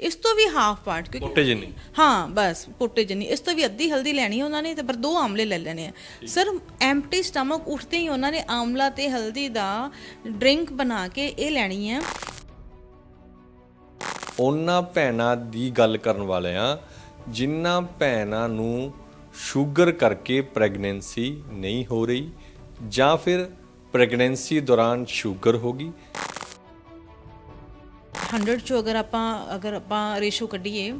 ਇਸ ਤੋਂ ਵੀ half part ਕਿਉਂਕਿ ਪੋਟੇ ਜਿੰਨੀ? ਹਾਂ ਬਸ ਪੋਟੇ ਜਿੰਨੀ। ਇਸ ਤੋਂ ਵੀ ਅੱਧੀ ਹਲਦੀ ਲੈਣੀ ਹੈ ਉਹਨਾਂ ਨੇ ਤੇ ਪਰ ਦੋ ਆਮਲੇ ਲੈ ਲੈਣੇ ਆ। ਸਰ ਐਮਟੀ ਸਟਮਕ ਉੱਠਦੇ ਹੀ ਉਹਨਾਂ ਨੇ ਆਮਲਾ ਤੇ ਹਲਦੀ ਦਾ ਡਰਿੰਕ ਬਣਾ ਕੇ ਇਹ ਲੈਣੀ ਹੈ ਉਹਨਾਂ ਭੈਣਾਂ ਦੀ ਗੱਲ ਕਰਨ ਵਾਲੇ ਆ ਜਿਨ੍ਹਾਂ ਭੈਣਾਂ ਨੂੰ ਸ਼ੂਗਰ ਕਰਕੇ ਪ੍ਰੈਗਨੈਂਸੀ ਨਹੀਂ ਹੋ ਰਹੀ ਜਾਂ ਫਿਰ ਪ੍ਰੈਗਨੈਂਸੀ ਦੌਰਾਨ ਸ਼ੂਗਰ ਹੋ ਗਈ 100 ਚੋਂ ਅਗਰ ਆਪਾਂ ਅਗਰ ਆਪਾਂ ਰੇਸ਼ੋ ਕੱਢੀਏ,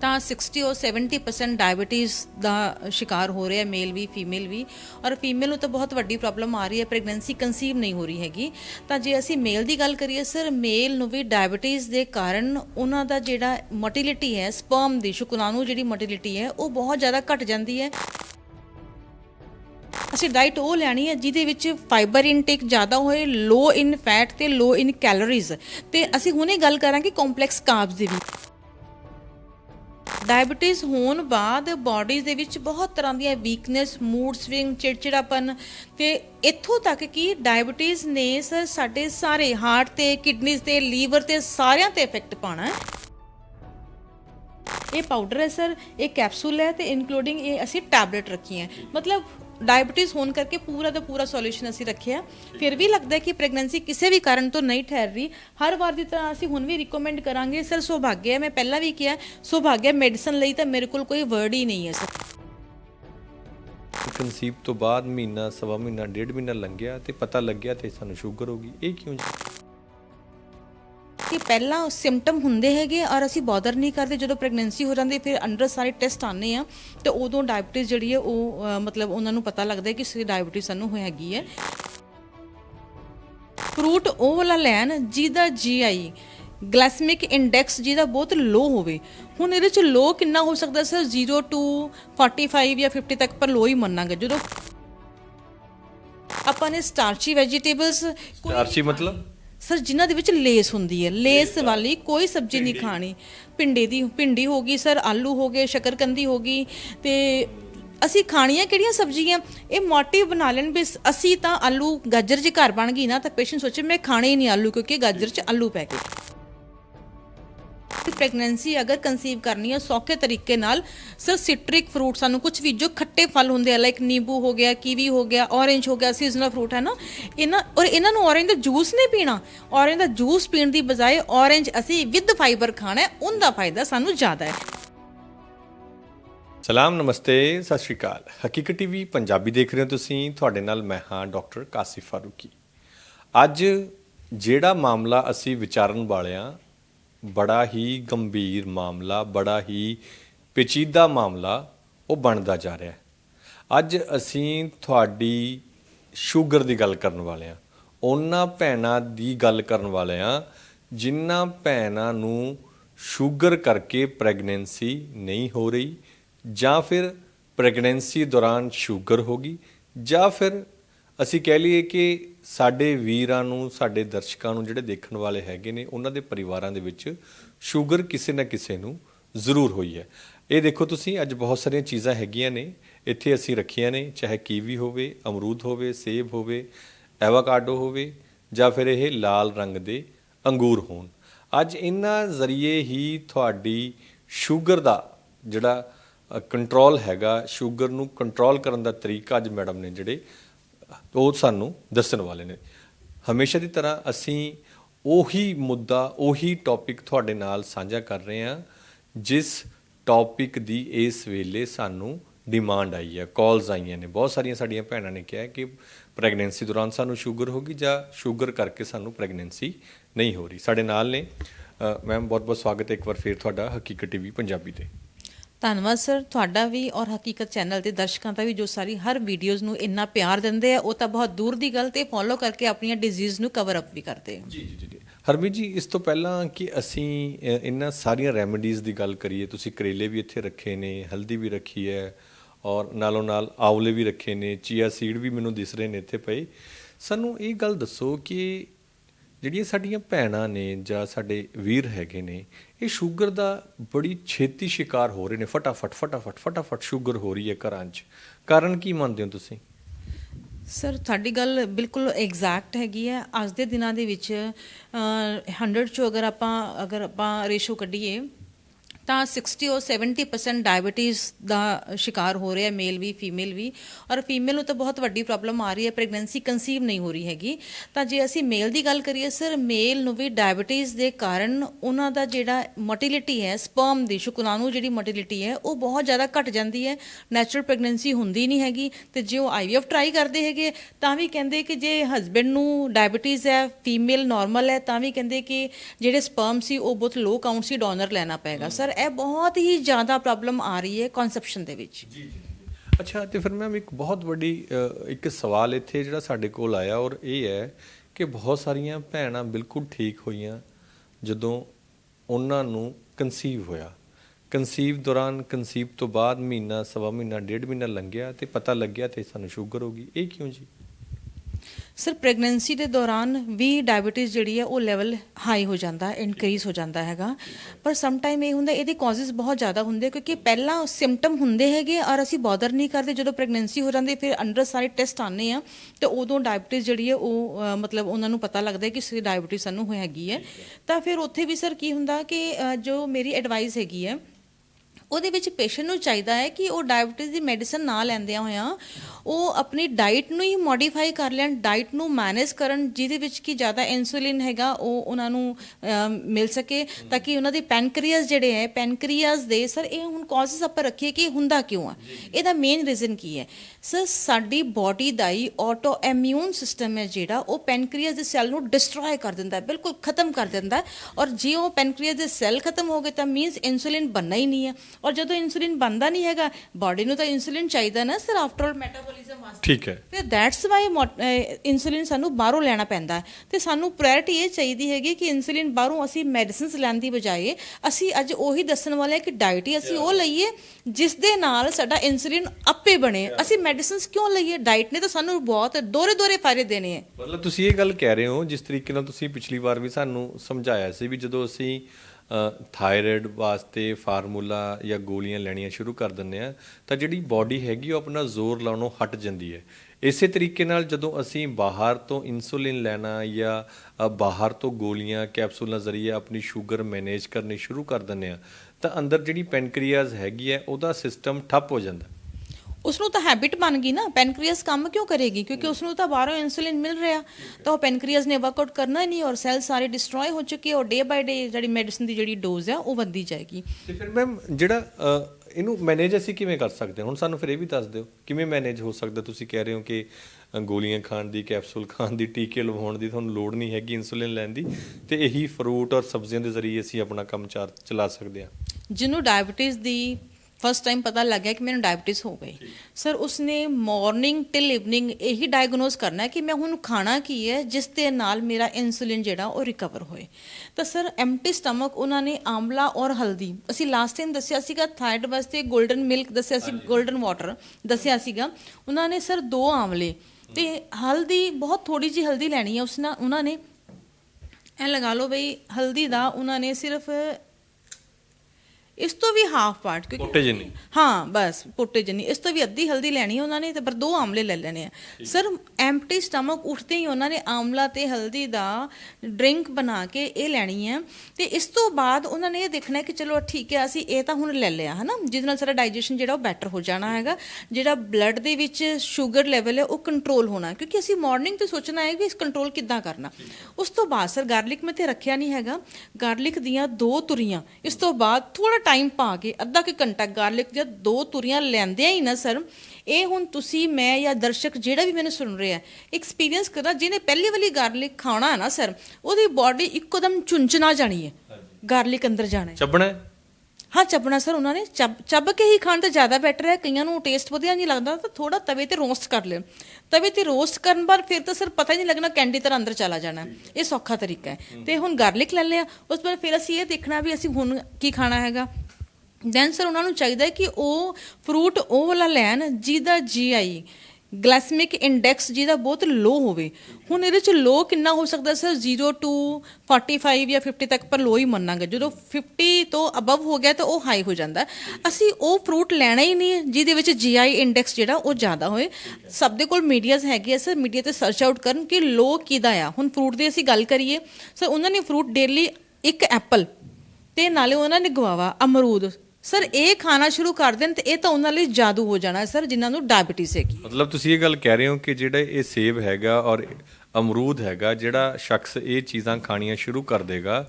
ਤਾਂ 60 ਔਰ 70% ਡਾਇਬੀਟੀਜ਼ ਦਾ ਸ਼ਿਕਾਰ ਹੋ ਰਿਹਾ ਮੇਲ ਵੀ ਫੀਮੇਲ ਵੀ। ਔਰ ਫੀਮੇਲ ਨੂੰ ਤਾਂ ਬਹੁਤ ਵੱਡੀ ਪ੍ਰੋਬਲਮ ਆ ਰਹੀ ਹੈ ਪ੍ਰੈਗਨੈਂਸੀ ਕਨਸੀਵ ਨਹੀਂ ਹੋ ਰਹੀ ਹੈਗੀ। ਤਾਂ ਜੇ ਅਸੀਂ ਮੇਲ ਦੀ ਗੱਲ ਕਰੀਏ ਸਰ ਮੇਲ ਨੂੰ ਵੀ ਡਾਇਬੀਟੀਜ਼ ਦੇ ਕਾਰਨ ਉਹਨਾਂ ਦਾ ਜਿਹੜਾ ਮੋਟਿਲਿਟੀ ਹੈ ਸਪਰਮ ਦੀ, ਸ਼ੁਕਰਾਣੂ ਜਿਹੜੀ ਮੋਟਿਲਿਟੀ ਹੈ, ਉਹ ਬਹੁਤ ਜ਼ਿਆਦਾ ਘਟ ਜਾਂਦੀ ਹੈ। ਅਸੀਂ ਡਾਈਟ ਉਹ ਲੈਣੀ ਹੈ ਜਿਹਦੇ ਵਿੱਚ ਫਾਈਬਰ ਇਨਟੇਕ ਜ਼ਿਆਦਾ ਹੋਏ ਲੋ ਇਨ ਫੈਟ ਤੇ ਲੋ ਇਨ ਕੈਲੋਰੀਜ਼ ਤੇ ਅਸੀਂ ਹੁਣੇ ਗੱਲ ਕਰਾਂਗੇ ਕੰਪਲੈਕਸ ਕਾਰਬਸ ਦੀ ਵੀ। ਡਾਇਬੀਟੀਜ਼ ਹੋਣ ਬਾਅਦ ਬਾਡੀ ਦੇ ਵਿੱਚ ਬਹੁਤ ਤਰ੍ਹਾਂ ਦੀਆਂ ਵੀਕਨੈਸ ਮੂਡ ਸਵਿੰਗ ਚਿੜਚਿੜਾਪਨ ਤੇ ਇੱਥੋਂ ਤੱਕ ਕਿ ਡਾਇਬੀਟੀਜ਼ ਨੇ ਸਰ ਸਾਡੇ ਸਾਰੇ ਹਾਰਟ ਤੇ ਕਿਡਨੀਜ਼ ਤੇ ਲੀਵਰ ਤੇ ਸਾਰਿਆਂ ਤੇ ਇਫੈਕਟ ਪਾਣਾ ਹੈ। ਇਹ ਪਾਊਡਰ ਹੈ ਸਰ ਇਹ ਕੈਪਸੂਲ ਹੈ ਤੇ ਇਨਕਲੂਡਿੰਗ ਇਹ ਅਸੀਂ ਟੈਬਲੇਟ ਰੱਖੀ ਹੈ। ਮਤਲਬ ਡਾਇਬੀਟੀਜ਼ ਹੋਣ ਕਰਕੇ ਪੂਰਾ ਦਾ ਪੂਰਾ ਸੋਲੂਸ਼ਨ ਅਸੀਂ ਰੱਖਿਆ ਫਿਰ ਵੀ ਲੱਗਦਾ ਹੈ ਕਿ ਪ੍ਰੈਗਨੈਂਸੀ ਕਿਸੇ ਵੀ ਕਾਰਨ ਤੋਂ ਨਹੀਂ ਠਹਿਰ ਰਹੀ। ਹਰ ਵਾਰ ਦੀ ਤਰ੍ਹਾਂ ਅਸੀਂ ਹੁਣ ਵੀ ਰਿਕਮੈਂਡ ਕਰਾਂਗੇ ਸਰ ਸੁਭਾਗਿਆ ਹੈ, ਮੈਂ ਪਹਿਲਾਂ ਵੀ ਕਿਹਾ ਸੁਭਾਗਿਆ ਮੈਡੀਸਨ ਲਈ ਤਾਂ ਮੇਰੇ ਕੋਲ ਕੋਈ ਵਰਡ ਹੀ ਨਹੀਂ ਹੈ ਸਰ। ਕਨਸੀਵ ਤੋਂ ਬਾਅਦ ਮਹੀਨਾ ਸਵਾ ਮਹੀਨਾ ਡੇਢ ਮਹੀਨਾ ਲੰਘਿਆ ਤੇ ਪਤਾ ਲੱਗਿਆ ਤੇ ਸਾਨੂੰ ਸ਼ੂਗਰ ਹੋ ਗਈ। ਇਹ ਕਿਉਂ ਜੀ? ਕਿ ਪਹਿਲਾਂ ਸਿੰਪਟਮ ਹੁੰਦੇ ਹੈਗੇ ਔਰ ਅਸੀਂ ਬੋਦਰ ਨਹੀਂ ਕਰਦੇ। ਜਦੋਂ ਪ੍ਰੈਗਨੈਂਸੀ ਹੋ ਜਾਂਦੀ ਫਿਰ ਅੰਡਰ ਸਾਰੇ ਟੈਸਟ ਆਉਂਦੇ ਆ ਤੇ ਉਦੋਂ ਡਾਇਬੀਟੀਜ਼ ਜਿਹੜੀ ਹੈ ਉਹ ਅਹ, ਮਤਲਬ ਉਹਨਾਂ ਨੂੰ ਪਤਾ ਲੱਗਦਾ ਹੈ ਕਿ ਸੀ ਡਾਇਬੀਟੀਜ਼ ਸਾਨੂੰ ਹੋਈ ਹੈਗੀ ਹੈ। ਫਰੂਟ ਉਹ ਵਾਲਾ ਲੈਣ ਜਿਹਦਾ ਜੀਆਈ ਗਲਾਈਸੈਮਿਕ ਇੰਡੈਕਸ ਜਿਹਦਾ ਬਹੁਤ ਲੋ ਹੋਵੇ। ਹੁਣ ਇਹਦੇ ਚ ਲੋ ਕਿੰਨਾ ਹੋ ਸਕਦਾ ਸਰ? 0 ਟੂ 45 ਜਾਂ 50 ਤੱਕ ਪਰ ਲੋ ਹੀ ਮੰਨਾਂਗੇ। ਜਦੋਂ ਆਪਾਂ ਨੇ ਸਟਾਰਚੀ ਵੈਜੀਟੇਬਲਸ ਚਾਰਚੀ ਮਤਲਬ? ਸਰ ਜਿਨ੍ਹਾਂ ਦੇ ਵਿੱਚ ਲੇਸ ਹੁੰਦੀ ਹੈ। ਲੇਸ ਵਾਲੀ ਕੋਈ ਸਬਜ਼ੀ ਨਹੀਂ ਖਾਣੀ। ਪਿੰਡੇ ਦੀ ਭਿੰਡੀ ਹੋ ਗਈ ਸਰ ਆਲੂ ਹੋ ਗਏ ਸ਼ਕਰਕੰਦੀ ਹੋ ਗਈ। ਤੇ ਅਸੀਂ ਖਾਣੀਆਂ ਕਿਹੜੀਆਂ ਸਬਜ਼ੀਆਂ? ਇਹ ਮੋਟਿਵ ਬਣਾ ਲੈਣ ਵੀ ਅਸੀਂ ਤਾਂ ਆਲੂ ਗਾਜਰ ਜੇ ਘਰ ਬਣ ਗਈ ਨਾ ਤਾਂ ਪੇਸ਼ੈਂਟ ਸੋਚੇ ਮੈਂ ਖਾਣੇ ਹੀ ਨਹੀਂ ਆਲੂ ਕਿਉਂਕਿ ਗਾਜਰ 'ਚ ਆਲੂ ਪੈ ਗਏ। ਪ੍ਰੈਗਨੈਂਸੀ ਅਗਰ ਕਨਸੀਵ ਕਰਨੀ ਹੈ ਸੌਖੇ ਤਰੀਕੇ ਨਾਲ ਸਰ ਸਿਟ੍ਰਿਕ ਫਰੂਟ ਸਾਨੂੰ ਕੁਝ ਵੀ, ਜੋ ਖੱਟੇ ਫਲ ਹੁੰਦੇ ਆ ਲਾਈਕ ਨਿੰਬੂ ਹੋ ਗਿਆ, ਕੀਵੀ ਹੋ ਗਿਆ ਔਰੇਂਜ ਹੋ ਗਿਆ ਸੀਜ਼ਨਲ ਫਰੂਟ ਹੈ ਨਾ, ਇਹਨਾਂ, ਔਰ ਇਹਨਾਂ ਨੂੰ ਔਰੇਂਜ ਦਾ ਜੂਸ ਨਹੀਂ ਪੀਣਾ। ਔਰੇਂਜ ਦਾ ਜੂਸ ਪੀਣ ਦੀ ਬਜਾਏ ਔਰੇਂਜ ਅਸੀਂ ਵਿਦ ਫਾਈਬਰ ਖਾਣਾ ਹੈ, ਉਹਦਾ ਫਾਇਦਾ ਸਾਨੂੰ ਜ਼ਿਆਦਾ ਹੈ। ਸਲਾਮ, ਨਮਸਤੇ, ਸਤਿ ਸ਼੍ਰੀ ਅਕਾਲ। ਹਕੀਕਤ ਟੀਵੀ ਪੰਜਾਬੀ ਦੇਖ ਰਹੇ ਹੋ ਤੁਸੀਂ। ਤੁਹਾਡੇ ਨਾਲ ਮੈਂ ਹਾਂ ਡਾਕਟਰ ਕਾਸਿਫ ਫਾਰੂਕੀ। ਅੱਜ ਜਿਹੜਾ ਮਾਮਲਾ ਅਸੀਂ ਵਿਚਾਰਨ ਵਾਲਿਆਂ ਬੜਾ ਹੀ ਗੰਭੀਰ ਮਾਮਲਾ, ਬੜਾ ਹੀ ਪੇਚੀਦਾ ਮਾਮਲਾ ਉਹ ਬਣਦਾ ਜਾ ਰਿਹਾ ਹੈ। ਅੱਜ ਅਸੀਂ ਤੁਹਾਡੀ ਸ਼ੂਗਰ ਦੀ ਗੱਲ ਕਰਨ ਵਾਲੇ ਹਾਂ। ਉਹਨਾਂ ਭੈਣਾਂ ਦੀ ਗੱਲ ਕਰਨ ਵਾਲੇ ਹਾਂ ਜਿਨ੍ਹਾਂ ਭੈਣਾਂ ਨੂੰ ਸ਼ੂਗਰ ਕਰਕੇ ਪ੍ਰੈਗਨੈਂਸੀ ਨਹੀਂ ਹੋ ਰਹੀ ਜਾਂ ਫਿਰ ਪ੍ਰੈਗਨੈਂਸੀ ਦੌਰਾਨ ਸ਼ੂਗਰ ਹੋ ਗਈ ਜਾਂ ਫਿਰ ਅਸੀਂ ਕਹਿ ਲਈਏ ਕਿ ਸਾਡੇ ਵੀਰਾਂ ਨੂੰ, ਸਾਡੇ ਦਰਸ਼ਕਾਂ ਨੂੰ ਜਿਹੜੇ ਦੇਖਣ ਵਾਲੇ ਹੈਗੇ ਨੇ, ਉਹਨਾਂ ਦੇ ਪਰਿਵਾਰਾਂ ਦੇ ਵਿੱਚ ਸ਼ੂਗਰ ਕਿਸੇ ਨਾ ਕਿਸੇ ਨੂੰ ਜ਼ਰੂਰ ਹੋਈ ਹੈ। ਇਹ ਦੇਖੋ ਤੁਸੀਂ, ਅੱਜ ਬਹੁਤ ਸਾਰੀਆਂ ਚੀਜ਼ਾਂ ਹੈਗੀਆਂ ਨੇ, ਇੱਥੇ ਅਸੀਂ ਰੱਖੀਆਂ ਨੇ, ਚਾਹੇ ਕੀਵੀ ਹੋਵੇ, ਅਮਰੂਦ ਹੋਵੇ, ਸੇਬ ਹੋਵੇ, ਐਵਾਕਾਡੋ ਹੋਵੇ, ਜਾਂ ਫਿਰ ਇਹ ਲਾਲ ਰੰਗ ਦੇ ਅੰਗੂਰ ਹੋਣ। ਅੱਜ ਇਹਨਾਂ ਜ਼ਰੀਏ ਹੀ ਤੁਹਾਡੀ ਸ਼ੂਗਰ ਦਾ ਜਿਹੜਾ ਕੰਟਰੋਲ ਹੈਗਾ, ਸ਼ੂਗਰ ਨੂੰ ਕੰਟਰੋਲ ਕਰਨ ਦਾ ਤਰੀਕਾ ਅੱਜ ਮੈਡਮ ਨੇ ਜਿਹੜੇ ਉਹ ਸਾਨੂੰ ਦੱਸਣ ਵਾਲੇ ਨੇ। ਹਮੇਸ਼ਾ ਦੀ ਤਰ੍ਹਾਂ ਅਸੀਂ ਉਹੀ ਮੁੱਦਾ, ਉਹੀ ਟੌਪਿਕ ਤੁਹਾਡੇ ਨਾਲ ਸਾਂਝਾ ਕਰ ਰਹੇ ਹਾਂ, ਜਿਸ ਟੌਪਿਕ ਦੀ ਇਸ ਵੇਲੇ ਸਾਨੂੰ ਡਿਮਾਂਡ ਆਈ ਹੈ ਕਾਲਸ ਆਈਆਂ ਨੇ। ਬਹੁਤ ਸਾਰੀਆਂ ਸਾਡੀਆਂ ਭੈਣਾਂ ਨੇ ਕਿਹਾ ਕਿ ਪ੍ਰੈਗਨੈਂਸੀ ਦੌਰਾਨ ਸਾਨੂੰ ਸ਼ੂਗਰ ਹੋ ਗਈ ਜਾਂ ਸ਼ੂਗਰ ਕਰਕੇ ਸਾਨੂੰ ਪ੍ਰੈਗਨੈਂਸੀ ਨਹੀਂ ਹੋ ਰਹੀ। ਸਾਡੇ ਨਾਲ ਨੇ ਮੈਮ ਬਹੁਤ ਬਹੁਤ ਸਵਾਗਤ ਹੈ। ਇੱਕ ਵਾਰ ਫੇਰ ਤੁਹਾਡਾ ਹਕੀਕਤ ਟੀਵੀ ਪੰਜਾਬੀ ਤੇ। ਧੰਨਵਾਦ ਸਰ। ਤੁਹਾਡਾ ਵੀ ਔਰ ਹਕੀਕਤ ਚੈਨਲ ਦੇ ਦਰਸ਼ਕਾਂ ਦਾ ਵੀ ਜੋ ਸਾਰੀ ਹਰ ਵੀਡੀਓਜ਼ ਨੂੰ ਇੰਨਾ ਪਿਆਰ ਦਿੰਦੇ ਆ, ਉਹ ਤਾਂ ਬਹੁਤ ਦੂਰ ਦੀ ਗੱਲ ਤੇ ਫੋਲੋ ਕਰਕੇ ਆਪਣੀਆਂ ਡਿਜ਼ੀਜ਼ ਨੂੰ ਕਵਰ ਅਪ ਵੀ ਕਰਦੇ ਆ। ਜੀ ਜੀ ਜੀ ਹਰਮੀਤ ਜੀ, ਇਸ ਤੋਂ ਪਹਿਲਾਂ ਕਿ ਅਸੀਂ ਇਹਨਾਂ ਸਾਰੀਆਂ ਰੈਮੇਡੀਜ਼ ਦੀ ਗੱਲ ਕਰੀਏ, ਤੁਸੀਂ ਕਰੇਲੇ ਵੀ ਇੱਥੇ ਰੱਖੇ ਨੇ, ਹਲਦੀ ਵੀ ਰੱਖੀ ਹੈ, ਔਰ ਨਾਲੋਂ ਨਾਲ ਆਵਲੇ ਵੀ ਰੱਖੇ ਨੇ, ਚੀਆ ਸੀਡ ਵੀ ਮੈਨੂੰ ਦਿਸ ਰਹੇ ਨੇ ਇੱਥੇ ਪਏ। ਸਾਨੂੰ ਇਹ ਗੱਲ ਦੱਸੋ ਕਿ ਜਿਹੜੀਆਂ ਸਾਡੀਆਂ ਭੈਣਾਂ ਨੇ ਜਾਂ ਸਾਡੇ ਵੀਰ ਹੈਗੇ ਨੇ ਇਹ ਸ਼ੂਗਰ ਦਾ ਬੜੀ ਛੇਤੀ ਸ਼ਿਕਾਰ ਹੋ ਰਹੇ ਨੇ। ਫਟਾਫਟ ਫਟਾਫਟ ਫਟਾਫਟ ਸ਼ੂਗਰ ਹੋ ਰਹੀ ਹੈ ਘਰਾਂ 'ਚ। ਕਾਰਨ ਕੀ ਮੰਨਦੇ ਹੋ ਤੁਸੀਂ? ਸਰ ਤੁਹਾਡੀ ਗੱਲ ਬਿਲਕੁਲ ਐਗਜ਼ੈਕਟ ਹੈਗੀ ਹੈ। ਅੱਜ ਦੇ ਦਿਨਾਂ ਦੇ ਵਿੱਚ ਅ, 100 ਚੋਂ ਅਗਰ ਆਪਾਂ ਅਗਰ ਆਪਾਂ ਰੇਸ਼ੋ ਕੱਢੀਏ ਤਾਂ 60 ਔਰ 70% ਡਾਇਬੀਟੀਜ਼ ਦਾ ਸ਼ਿਕਾਰ ਹੋ ਰਿਹਾ ਮੇਲ ਵੀ ਫੀਮੇਲ ਵੀ। ਔਰ ਫੀਮੇਲ ਨੂੰ ਤਾਂ ਬਹੁਤ ਵੱਡੀ ਪ੍ਰੋਬਲਮ ਆ ਰਹੀ ਹੈ ਪ੍ਰੈਗਨੈਂਸੀ ਕਨਸੀਵ ਨਹੀਂ ਹੋ ਰਹੀ ਹੈਗੀ। ਤਾਂ ਜੇ ਅਸੀਂ ਮੇਲ ਦੀ ਗੱਲ ਕਰੀਏ ਸਰ ਮੇਲ ਨੂੰ ਵੀ ਡਾਇਬੀਟੀਜ਼ ਦੇ ਕਾਰਨ ਉਹਨਾਂ ਦਾ ਜਿਹੜਾ ਮੋਟਿਲਿਟੀ ਹੈ ਸਪਰਮ ਦੀ ਸ਼ੁਕਰਾਣੂ ਜਿਹੜੀ ਮੋਟਿਲਿਟੀ ਹੈ, ਉਹ ਬਹੁਤ ਜ਼ਿਆਦਾ ਘਟ ਜਾਂਦੀ ਹੈ। ਨੈਚੁਰਲ ਪ੍ਰੈਗਨੈਂਸੀ ਹੁੰਦੀ ਨਹੀਂ ਹੈਗੀ। ਤੇ ਜੇ ਉਹ ਆਈਵੀਐਫ ਟਰਾਈ ਕਰਦੇ ਹੈਗੇ, ਤਾਂ ਵੀ ਕਹਿੰਦੇ ਕਿ ਜੇ ਹਸਬੰਡ ਨੂੰ ਡਾਇਬੀਟੀਜ਼ ਹੈ ਫੀਮੇਲ ਨਾਰਮਲ ਹੈ, ਤਾਂ ਵੀ ਕਹਿੰਦੇ ਕਿ ਜਿਹੜੇ ਸਪਰਮ ਸੀ, ਉਹ ਬਹੁਤ ਲੋ ਕਾਊਂਟ ਸੀ ਡੋਨਰ ਲੈਣਾ ਪਏਗਾ। ਸਰ ਇਹ ਬਹੁਤ ਹੀ ਜ਼ਿਆਦਾ ਪ੍ਰੋਬਲਮ ਆ ਰਹੀ ਹੈ ਕਨਸੈਪਸ਼ਨ ਦੇ ਵਿੱਚ। ਜੀ ਅੱਛਾ, ਤੇ ਫਿਰ ਮੈਮ ਇੱਕ ਬਹੁਤ ਵੱਡੀ ਇੱਕ ਸਵਾਲ ਇੱਥੇ ਜਿਹੜਾ ਸਾਡੇ ਕੋਲ ਆਇਆ ਔਰ ਇਹ ਹੈ ਕਿ ਬਹੁਤ ਸਾਰੀਆਂ ਭੈਣਾਂ ਬਿਲਕੁਲ ਠੀਕ ਹੋਈਆਂ ਜਦੋਂ ਉਹਨਾਂ ਨੂੰ ਕਨਸੀਵ ਹੋਇਆ। ਕਨਸੀਵ ਦੌਰਾਨ ਕਨਸੀਵ ਤੋਂ ਬਾਅਦ ਮਹੀਨਾ, ਸਵਾ ਮਹੀਨਾ, ਡੇਢ ਮਹੀਨਾ ਲੰਘਿਆ ਤੇ ਪਤਾ ਲੱਗਿਆ ਤੇ ਸਾਨੂੰ ਸ਼ੂਗਰ ਹੋ ਗਈ। ਇਹ ਕਿਉਂ ਜੀ? ਸਰ ਪ੍ਰੈਗਨੈਂਸੀ ਦੇ ਦੌਰਾਨ ਵੀ ਡਾਇਬੀਟੀਜ਼ ਜਿਹੜੀ ਹੈ ਉਹ ਲੈਵਲ ਹਾਈ ਹੋ ਜਾਂਦਾ ਇਨਕਰੀਜ਼ ਹੋ ਜਾਂਦਾ ਹੈਗਾ। ਪਰ ਸਮ ਟਾਈਮ ਇਹ ਹੁੰਦਾ, ਇਹਦੇ ਕਾਜ਼ਸ ਬਹੁਤ ਜ਼ਿਆਦਾ ਹੁੰਦੇ ਕਿਉਂਕਿ ਪਹਿਲਾਂ ਸਿੰਪਟਮ ਹੁੰਦੇ ਹੈਗੇ ਔਰ ਅਸੀਂ ਬੌਦਰ ਨਹੀਂ ਕਰਦੇ। ਜਦੋਂ ਪ੍ਰੈਗਨੈਂਸੀ ਹੋ ਜਾਂਦੀ, ਫਿਰ ਅੰਡਰ ਸਾਰੇ ਟੈਸਟ ਆਉਂਦੇ ਆ, ਤੇ ਉਦੋਂ ਡਾਇਬੀਟੀਜ਼ ਜਿਹੜੀ ਹੈ ਉਹ ਮਤਲਬ ਉਹਨਾਂ ਨੂੰ ਪਤਾ ਲੱਗਦਾ ਹੈ ਕਿ ਸੀ ਡਾਇਬੀਟੀਜ਼ ਸਾਨੂੰ ਹੋਈ ਹੈਗੀ ਹੈ। ਤਾਂ ਫਿਰ ਉੱਥੇ ਵੀ ਸਰ ਕੀ ਹੁੰਦਾ ਕਿ ਜੋ ਮੇਰੀ ਐਡਵਾਈਸ ਹੈਗੀ ਹੈ ਉਹਦੇ ਵਿੱਚ ਪੇਸ਼ੈਂਟ ਨੂੰ ਚਾਹੀਦਾ ਹੈ ਕਿ ਉਹ ਡਾਇਬੀਟਿਸ ਦੀ ਮੈਡੀਸਨ ਨਾ ਲੈਂਦਿਆਂ ਹੋਇਆਂ ਉਹ ਆਪਣੀ ਡਾਈਟ ਨੂੰ ਹੀ ਮੋਡੀਫਾਈ ਕਰ ਲੈਣ ਡਾਈਟ ਨੂੰ ਮੈਨੇਜ ਕਰਨ, ਜਿਹਦੇ ਵਿੱਚ ਕਿ ਜ਼ਿਆਦਾ ਇਨਸੂਲਿਨ ਹੈਗਾ, ਉਹ ਉਹਨਾਂ ਨੂੰ ਮਿਲ ਸਕੇ ਤਾਂ ਕਿ ਉਹਨਾਂ ਦੇ ਪੈਨਕ੍ਰੀਅਸ ਜਿਹੜੇ ਹੈ ਪੈਨਕ੍ਰੀਅਸ ਦੇ, ਸਰ, ਇਹ ਹੁਣ ਕਾਜ਼ਸ ਆਪਾਂ ਰੱਖੀਏ ਕਿ ਹੁੰਦਾ ਕਿਉਂ ਆ? ਇਹਦਾ ਮੇਨ ਰੀਜ਼ਨ ਕੀ ਹੈ? ਸਰ, ਸਾਡੀ ਬਾਡੀ ਦਾ ਹੀ ਆਟੋ ਇਮਿਊਨ ਸਿਸਟਮ ਹੈ ਜਿਹੜਾ, ਉਹ ਪੈਨਕ੍ਰੀਅਸ ਦੇ ਸੈੱਲ ਨੂੰ ਡਿਸਟਰੋਏ ਕਰ ਦਿੰਦਾ ਬਿਲਕੁਲ ਖਤਮ ਕਰ ਦਿੰਦਾ ਔਰ ਜੇ ਉਹ ਪੈਨਕ੍ਰੀਅਸ ਦੇ ਸੈੱਲ ਖਤਮ ਹੋ ਗਏ ਤਾਂ ਮੀਨਸ ਇਨਸੂਲਿਨ ਬਣਨਾ ਹੀ ਨਹੀਂ ਹੈ। ਔਰ ਜਦੋਂ ਇਨਸੂਲਿਨ ਬਣਦਾ ਨਹੀਂ ਹੈਗਾ ਬਾਡੀ ਨੂੰ ਤਾਂ ਇਨਸੂਲਿਨ ਚਾਹੀਦਾ ਨਾ ਸਰ ਆਫਟਰ ਆਲ ਮੈਟਾਬੋਲਿਜ਼ਮ ਵਾਸਤੇ। ਠੀਕ ਹੈ। ਤੇ ਦੈਟਸ ਵਾਈ ਇਨਸੂਲਿਨ ਸਾਨੂੰ ਬਾਹਰੋਂ ਲੈਣਾ ਪੈਂਦਾ ਤੇ ਸਾਨੂੰ ਪ੍ਰਾਇੋਰਟੀ ਇਹ ਚਾਹੀਦੀ ਹੈਗੀ ਕਿ ਇਨਸੂਲਿਨ ਬਾਹਰੋਂ ਅਸੀਂ ਮੈਡੀਸਿਨਸ ਲੈਣ ਦੀ ਬਜਾਏ ਅਸੀਂ ਅੱਜ ਉਹੀ ਦੱਸਣ ਵਾਲੇ ਹਾਂ ਕਿ ਡਾਈਟ ਹੀ ਅਸੀਂ ਉਹ ਲਈਏ ਜਿਸ ਦੇ ਨਾਲ ਸਾਡਾ ਇਨਸੂਲਿਨ ਆਪੇ ਬਣੇ। ਅਸੀਂ ਮੈਡੀਸਿਨਸ ਕਿਉਂ ਲਈਏ? ਡਾਈਟ ਨੇ ਤਾਂ ਸਾਨੂੰ ਬਹੁਤ ਦੋਰੇ ਦੋਰੇ ਫਾਇਦੇ ਦੇਣੇ ਹੈ। ਮਤਲਬ ਤੁਸੀਂ ਇਹ ਗੱਲ ਕਹਿ ਰਹੇ ਹੋ ਜਿਸ ਤਰੀਕੇ ਨਾਲ ਤੁਸੀਂ ਪਿਛਲੀ ਵਾਰ ਵੀ ਸਾਨੂੰ ਸਮਝਾਇਆ ਸੀ ਵੀ ਜਦੋਂ ਅਸੀਂ ਥਾਇਰਾਇਡ ਵਾਸਤੇ ਫਾਰਮੂਲਾ ਜਾਂ ਗੋਲੀਆਂ ਲੈਣੀਆਂ ਸ਼ੁਰੂ ਕਰ ਦਿੰਦੇ ਆ ਤਾਂ ਜਿਹੜੀ ਬਾਡੀ ਹੈਗੀ ਉਹ ਆਪਣਾ ਜ਼ੋਰ ਲਾਉਣੋਂ ਹਟ ਜਾਂਦੀ ਹੈ। ਇਸੇ ਤਰੀਕੇ ਨਾਲ ਜਦੋਂ ਅਸੀਂ ਬਾਹਰ ਤੋਂ ਇਨਸੂਲਿਨ ਲੈਣਾ ਜਾਂ ਬਾਹਰ ਤੋਂ ਗੋਲੀਆਂ ਕੈਪਸੂਲਾਂ ਜ਼ਰੀਏ ਆਪਣੀ ਸ਼ੂਗਰ ਮੈਨੇਜ ਕਰਨੀ ਸ਼ੁਰੂ ਕਰ ਦਿੰਦੇ ਆ ਤਾਂ ਅੰਦਰ ਜਿਹੜੀ ਪੈਨਕ੍ਰੀਆਜ਼ ਹੈਗੀ ਹੈ, ਉਹਦਾ ਸਿਸਟਮ ਠੱਪ ਹੋ ਜਾਂਦਾ। ਉਸ ਨੂੰ ਤਾਂ ਹੈਬਿਟ ਬਣ ਗਈ ਨਾ ਪੈਨਕ੍ਰੀਅਸ ਕੰਮ ਕਿਉਂ ਕਰੇਗੀ? ਕਿਉਂਕਿ ਉਸ ਨੂੰ ਤਾਂ ਬਾਹਰੋਂ ਇਨਸੂਲਿਨ ਮਿਲ ਰਿਹਾ। ਤਾਂ ਉਹ ਪੈਨਕ੍ਰੀਅਸ ਨੇ ਵਰਕਆਊਟ ਕਰਨਾ ਹੀ ਨਹੀਂ ਔਰ ਸੈੱਲ ਸਾਰੇ ਡਿਸਟਰੋਏ ਹੋ ਚੁੱਕੇ ਔਰ ਡੇ ਬਾਈ ਡੇ ਜਿਹੜੀ ਮੈਡੀਸਿਨ ਦੀ ਜਿਹੜੀ ਡੋਜ਼ ਹੈ ਉਹ ਵੱਧਦੀ ਜਾਏਗੀ। ਤੇ ਫਿਰ ਮੈਮ ਜਿਹੜਾ ਇਹਨੂੰ ਮੈਨੇਜ ਅਸੀਂ ਕਿਵੇਂ ਕਰ ਸਕਦੇ? ਹੁਣ ਸਾਨੂੰ ਫਿਰ ਇਹ ਵੀ ਦੱਸ ਦਿਓ ਕਿਵੇਂ ਮੈਨੇਜ ਹੋ ਸਕਦਾ ਤੁਸੀਂ ਕਹਿ ਰਹੇ ਹੋ ਕਿ ਗੋਲੀਆਂ ਖਾਣ ਦੀ ਕੈਪਸੂਲ ਖਾਣ ਦੀ ਟੀਕੇ ਲਵਾਉਣ ਦੀ ਤੁਹਾਨੂੰ ਲੋੜ ਨਹੀਂ ਹੈਗੀ ਇਨਸੂਲਿਨ ਲੈਣ ਦੀ। ਤੇ ਇਹੀ ਫਰੂਟ ਔਰ ਸਬਜ਼ੀਆਂ ਦੇ ਜ਼ਰੀਏ ਅਸੀਂ ਆਪਣਾ ਕੰਮ ਚਲਾ ਸਕਦੇ ਹਾਂ। ਜਿਹਨੂੰ ਡਾਇਬੀਟੀਜ਼ ਦੀ ਫਸਟ ਟਾਈਮ ਪਤਾ ਲੱਗਿਆ ਕਿ ਮੈਨੂੰ ਡਾਇਬੀਟੀਜ਼ ਹੋ ਗਈ। ਸਰ ਉਸਨੇ ਮਾਰਨਿੰਗ ਟਿਲ ਇਵਨਿੰਗ ਇਹੀ ਡਾਇਗਨੋਸ ਕਰਨਾ ਹੈ ਕਿ ਮੈਂ ਹੁਣ ਖਾਣਾ ਕੀ ਹੈ ਜਿਸ ਦੇ ਨਾਲ ਮੇਰਾ ਇਨਸੂਲਿਨ ਜਿਹੜਾ ਉਹ ਰਿਕਵਰ ਹੋਏ। ਤਾਂ ਸਰ ਐਮਟੀ ਸਟਮਕ ਉਹਨਾਂ ਨੇ ਆਮਲਾ ਔਰ ਹਲਦੀ। ਅਸੀਂ ਲਾਸਟ ਟਾਈਮ ਦੱਸਿਆ ਸੀਗਾ ਥਾਇਰਡ ਵਾਸਤੇ 골ਡਨ ਮਿਲਕ ਦੱਸਿਆ ਸੀ 골ਡਨ ਵਾਟਰ ਦੱਸਿਆ ਸੀਗਾ। ਉਹਨਾਂ ਨੇ ਸਰ ਦੋ ਆਮਲੇ ਤੇ ਹਲਦੀ ਬਹੁਤ ਥੋੜੀ ਜੀ ਹਲਦੀ ਲੈਣੀ ਹੈ ਉਸ ਨਾਲ ਉਹਨਾਂ ਨੇ। ਐ ਲਗਾ ਲਓ ਬਈ ਹਲਦੀ ਦਾ ਉਹਨਾਂ ਨੇ ਸਿਰਫ ਇਸ ਤੋਂ ਵੀ ਹਾਫ ਪਾਰਟ ਕਿਉਂਕਿ ਪੋਟੇ ਜਿੰਨੀ। ਹਾਂ ਬਸ ਪੁੱਟੇ ਜਨੀ। ਇਸ ਤੋਂ ਵੀ ਅੱਧੀ ਹਲਦੀ ਲੈਣੀ ਹੈ ਉਹਨਾਂ ਨੇ ਤੇ ਪਰ ਦੋ ਆਮਲੇ ਲੈ ਲੈਣੇ ਆ। ਸਰ ਐਮਪਟੀ ਸਟਮਕ ਉੱਠਦੇ ਹੀ ਉਹਨਾਂ ਨੇ ਆਮਲਾ ਤੇ ਹਲਦੀ ਦਾ ਡਰਿੰਕ ਬਣਾ ਕੇ ਇਹ ਲੈਣੀ ਹੈ। ਤੇ ਇਸ ਤੋਂ ਬਾਅਦ ਉਹਨਾਂ ਨੇ ਇਹ ਦੇਖਣਾ ਕਿ ਚਲੋ ਠੀਕ ਹੈ ਅਸੀਂ ਇਹ ਤਾਂ ਹੁਣ ਲੈ ਲਿਆ ਹਨਾ? ਜਿਹਦੇ ਨਾਲ ਸਾਡਾ ਡਾਈਜੈਸ਼ਨ ਜਿਹੜਾ ਉਹ ਬੈਟਰ ਹੋ ਜਾਣਾ ਹੈਗਾ। ਜਿਹੜਾ ਬਲੱਡ ਦੇ ਵਿੱਚ ਸ਼ੂਗਰ ਲੈਵਲ ਹੈ ਉਹ ਕੰਟਰੋਲ ਹੋਣਾ। ਕਿਉਂਕਿ ਅਸੀਂ ਮਾਰਨਿੰਗ ਤੇ ਸੋਚਣਾ ਹੈ ਕਿ ਇਸ ਕੰਟਰੋਲ ਕਿੱਦਾਂ ਕਰਨਾ। ਉਸ ਤੋਂ ਬਾਅਦ ਸਰ ਗਾਰਲਿਕ ਮੈਂ ਤੇ ਰੱਖਿਆ ਨਹੀਂ ਹੈਗਾ। ਗਾਰਲਿਕ ਦੀਆਂ ਦੋ ਤੁਰੀਆਂ। ਇਸ ਤੋਂ ਬਾਅਦ ਥੋੜਾ ਟਾਈਮ ਪਾ ਕੇ ਅੱਧਾ ਕਿ ਘੰਟਾ ਗਾਰਲਿਕ ਦੀਆਂ ਦੋ ਤੁਰੀਆਂ ਲੈਂਦਿਆਂ ਹੀ ਨਾ ਸਰ ਇਹ ਹੁਣ ਤੁਸੀਂ ਮੈਂ ਜਾਂ ਦਰਸ਼ਕ ਜਿਹੜਾ ਵੀ ਮੈਨੂੰ ਸੁਣ ਰਿਹਾ ਐਕਸਪੀਰੀਅੰਸ ਕਰਨਾ ਜਿਹਨੇ ਪਹਿਲੀ ਵਾਲੀ ਗਾਰਲਿਕ ਖਾਣਾ ਹੈ ਨਾ ਸਰ ਉਹਦੀ ਬਾਡੀ ਇੱਕੋਦਮ ਚੁੰਚਣਾ ਜਾਣੀ ਹੈ। ਗਾਰਲਿਕ ਅੰਦਰ ਜਾਣਾ ਹੈ। ਚੱਬਣਾ ਹੈ? ਹਾਂ ਚੱਬਣਾ ਸਰ, ਉਹਨਾਂ ਨੇ ਚੱਬ ਚੱਬ ਕੇ ਹੀ ਖਾਣ ਤਾਂ ਜ਼ਿਆਦਾ ਬੈਟਰ ਹੈ। ਕਈਆਂ ਨੂੰ ਟੇਸਟ ਵਧੀਆ ਨਹੀਂ ਲੱਗਦਾ, ਤਾਂ ਥੋੜਾ ਤਵੇ ਤੇ ਰੋਸਟ ਕਰ ਲਿਓ। ਤਵੇ ਤੇ ਰੋਸਟ ਕਰਨ ਬਾਅਦ ਫਿਰ ਤਾਂ ਸਰ ਪਤਾ ਹੀ ਨਹੀਂ ਲੱਗਣਾ ਕੈਂਡੀ ਤਰ੍ਹਾਂ ਅੰਦਰ ਚਲਾ ਜਾਣਾ। ਇਹ ਸੌਖਾ ਤਰੀਕਾ ਹੈ। ਤੇ ਹੁਣ ਗਾਰਲਿਕ ਲੈ ਲਿਆ। ਉਸ ਤੋਂ ਬਾਅਦ ਫਿਰ ਅਸੀਂ ਇਹ ਦੇਖਣਾ ਵੀ ਅਸੀਂ ਹੁਣ ਕੀ ਖਾਣਾ ਹੈਗਾ। ਦੈਨ ਸਰ ਉਹਨਾਂ ਨੂੰ ਚਾਹੀਦਾ ਹੈ ਕਿ ਉਹ ਫਰੂਟ ਉਹ ਵਾਲਾ ਲੈਣ ਜਿਹਦਾ ਜੀਆਈ ਗਲਾਈਸੈਮਿਕ ਇੰਡੈਕਸ ਜਿਹਦਾ ਬਹੁਤ ਲੋ ਹੋਵੇ। ਹੁਣ ਇਹਦੇ ਚ ਲੋ ਕਿੰਨਾ ਹੋ ਸਕਦਾ? ਸਰ 0 ਟੂ 45 ਜਾਂ 50 ਤੱਕ ਪਰ ਲੋ ਹੀ ਮੰਨਾਂਗੇ। ਜਦੋਂ 50 ਤੋਂ ਅਬਵ ਹੋ ਗਿਆ ਤਾਂ ਉਹ ਹਾਈ ਹੋ ਜਾਂਦਾ। ਅਸੀਂ ਉਹ ਫਰੂਟ ਲੈਣਾ ਹੀ ਨਹੀਂ, ਜਿਹਦੇ ਵਿੱਚ ਜੀਆਈ ਇੰਡੈਕਸ ਜਿਹੜਾ ਉਹ ਜ਼ਿਆਦਾ ਹੋਏ। ਸਭ ਦੇ ਕੋਲ ਮੀਡੀਆਜ਼ ਹੈਗੇ ਆ, ਸਰ। ਮੀਡੀਆ ਤੇ ਸਰਚ ਆਊਟ ਕਰਨ ਕਿ ਲੋ ਕਿਹਦਾ ਆ। ਹੁਣ ਫਰੂਟ ਦੀ ਅਸੀਂ ਗੱਲ ਕਰੀਏ, ਸਰ, ਉਹਨਾਂ ਨੇ ਫਰੂਟ ਡੇਲੀ ਇੱਕ ਐਪਲ ਤੇ ਨਾਲੇ ਉਹਨਾਂ ਨੇ ਗਵਾਵਾ ਅਮਰੂਦ ਸਰ, ਇਹ ਖਾਣਾ ਸ਼ੁਰੂ ਕਰ ਦੇਣ ਤੇ ਇਹ ਤਾਂ ਉਹਨਾਂ ਲਈ ਜਾਦੂ ਹੋ ਜਾਣਾ ਹੈ ਸਰ, ਜਿਨ੍ਹਾਂ ਨੂੰ ਡਾਇਬੀਟੀਜ਼ ਹੈਗੀ। ਮਤਲਬ ਤੁਸੀਂ ਇਹ ਗੱਲ ਕਹਿ ਰਹੇ ਹੋ ਕਿ ਜਿਹੜਾ ਇਹ ਸੇਬ ਹੈਗਾ ਔਰ ਅਮਰੂਦ ਹੈਗਾ, ਜਿਹੜਾ ਸ਼ਖਸ ਇਹ ਚੀਜ਼ਾਂ ਖਾਣੀਆਂ ਸ਼ੁਰੂ ਕਰ ਦੇਗਾ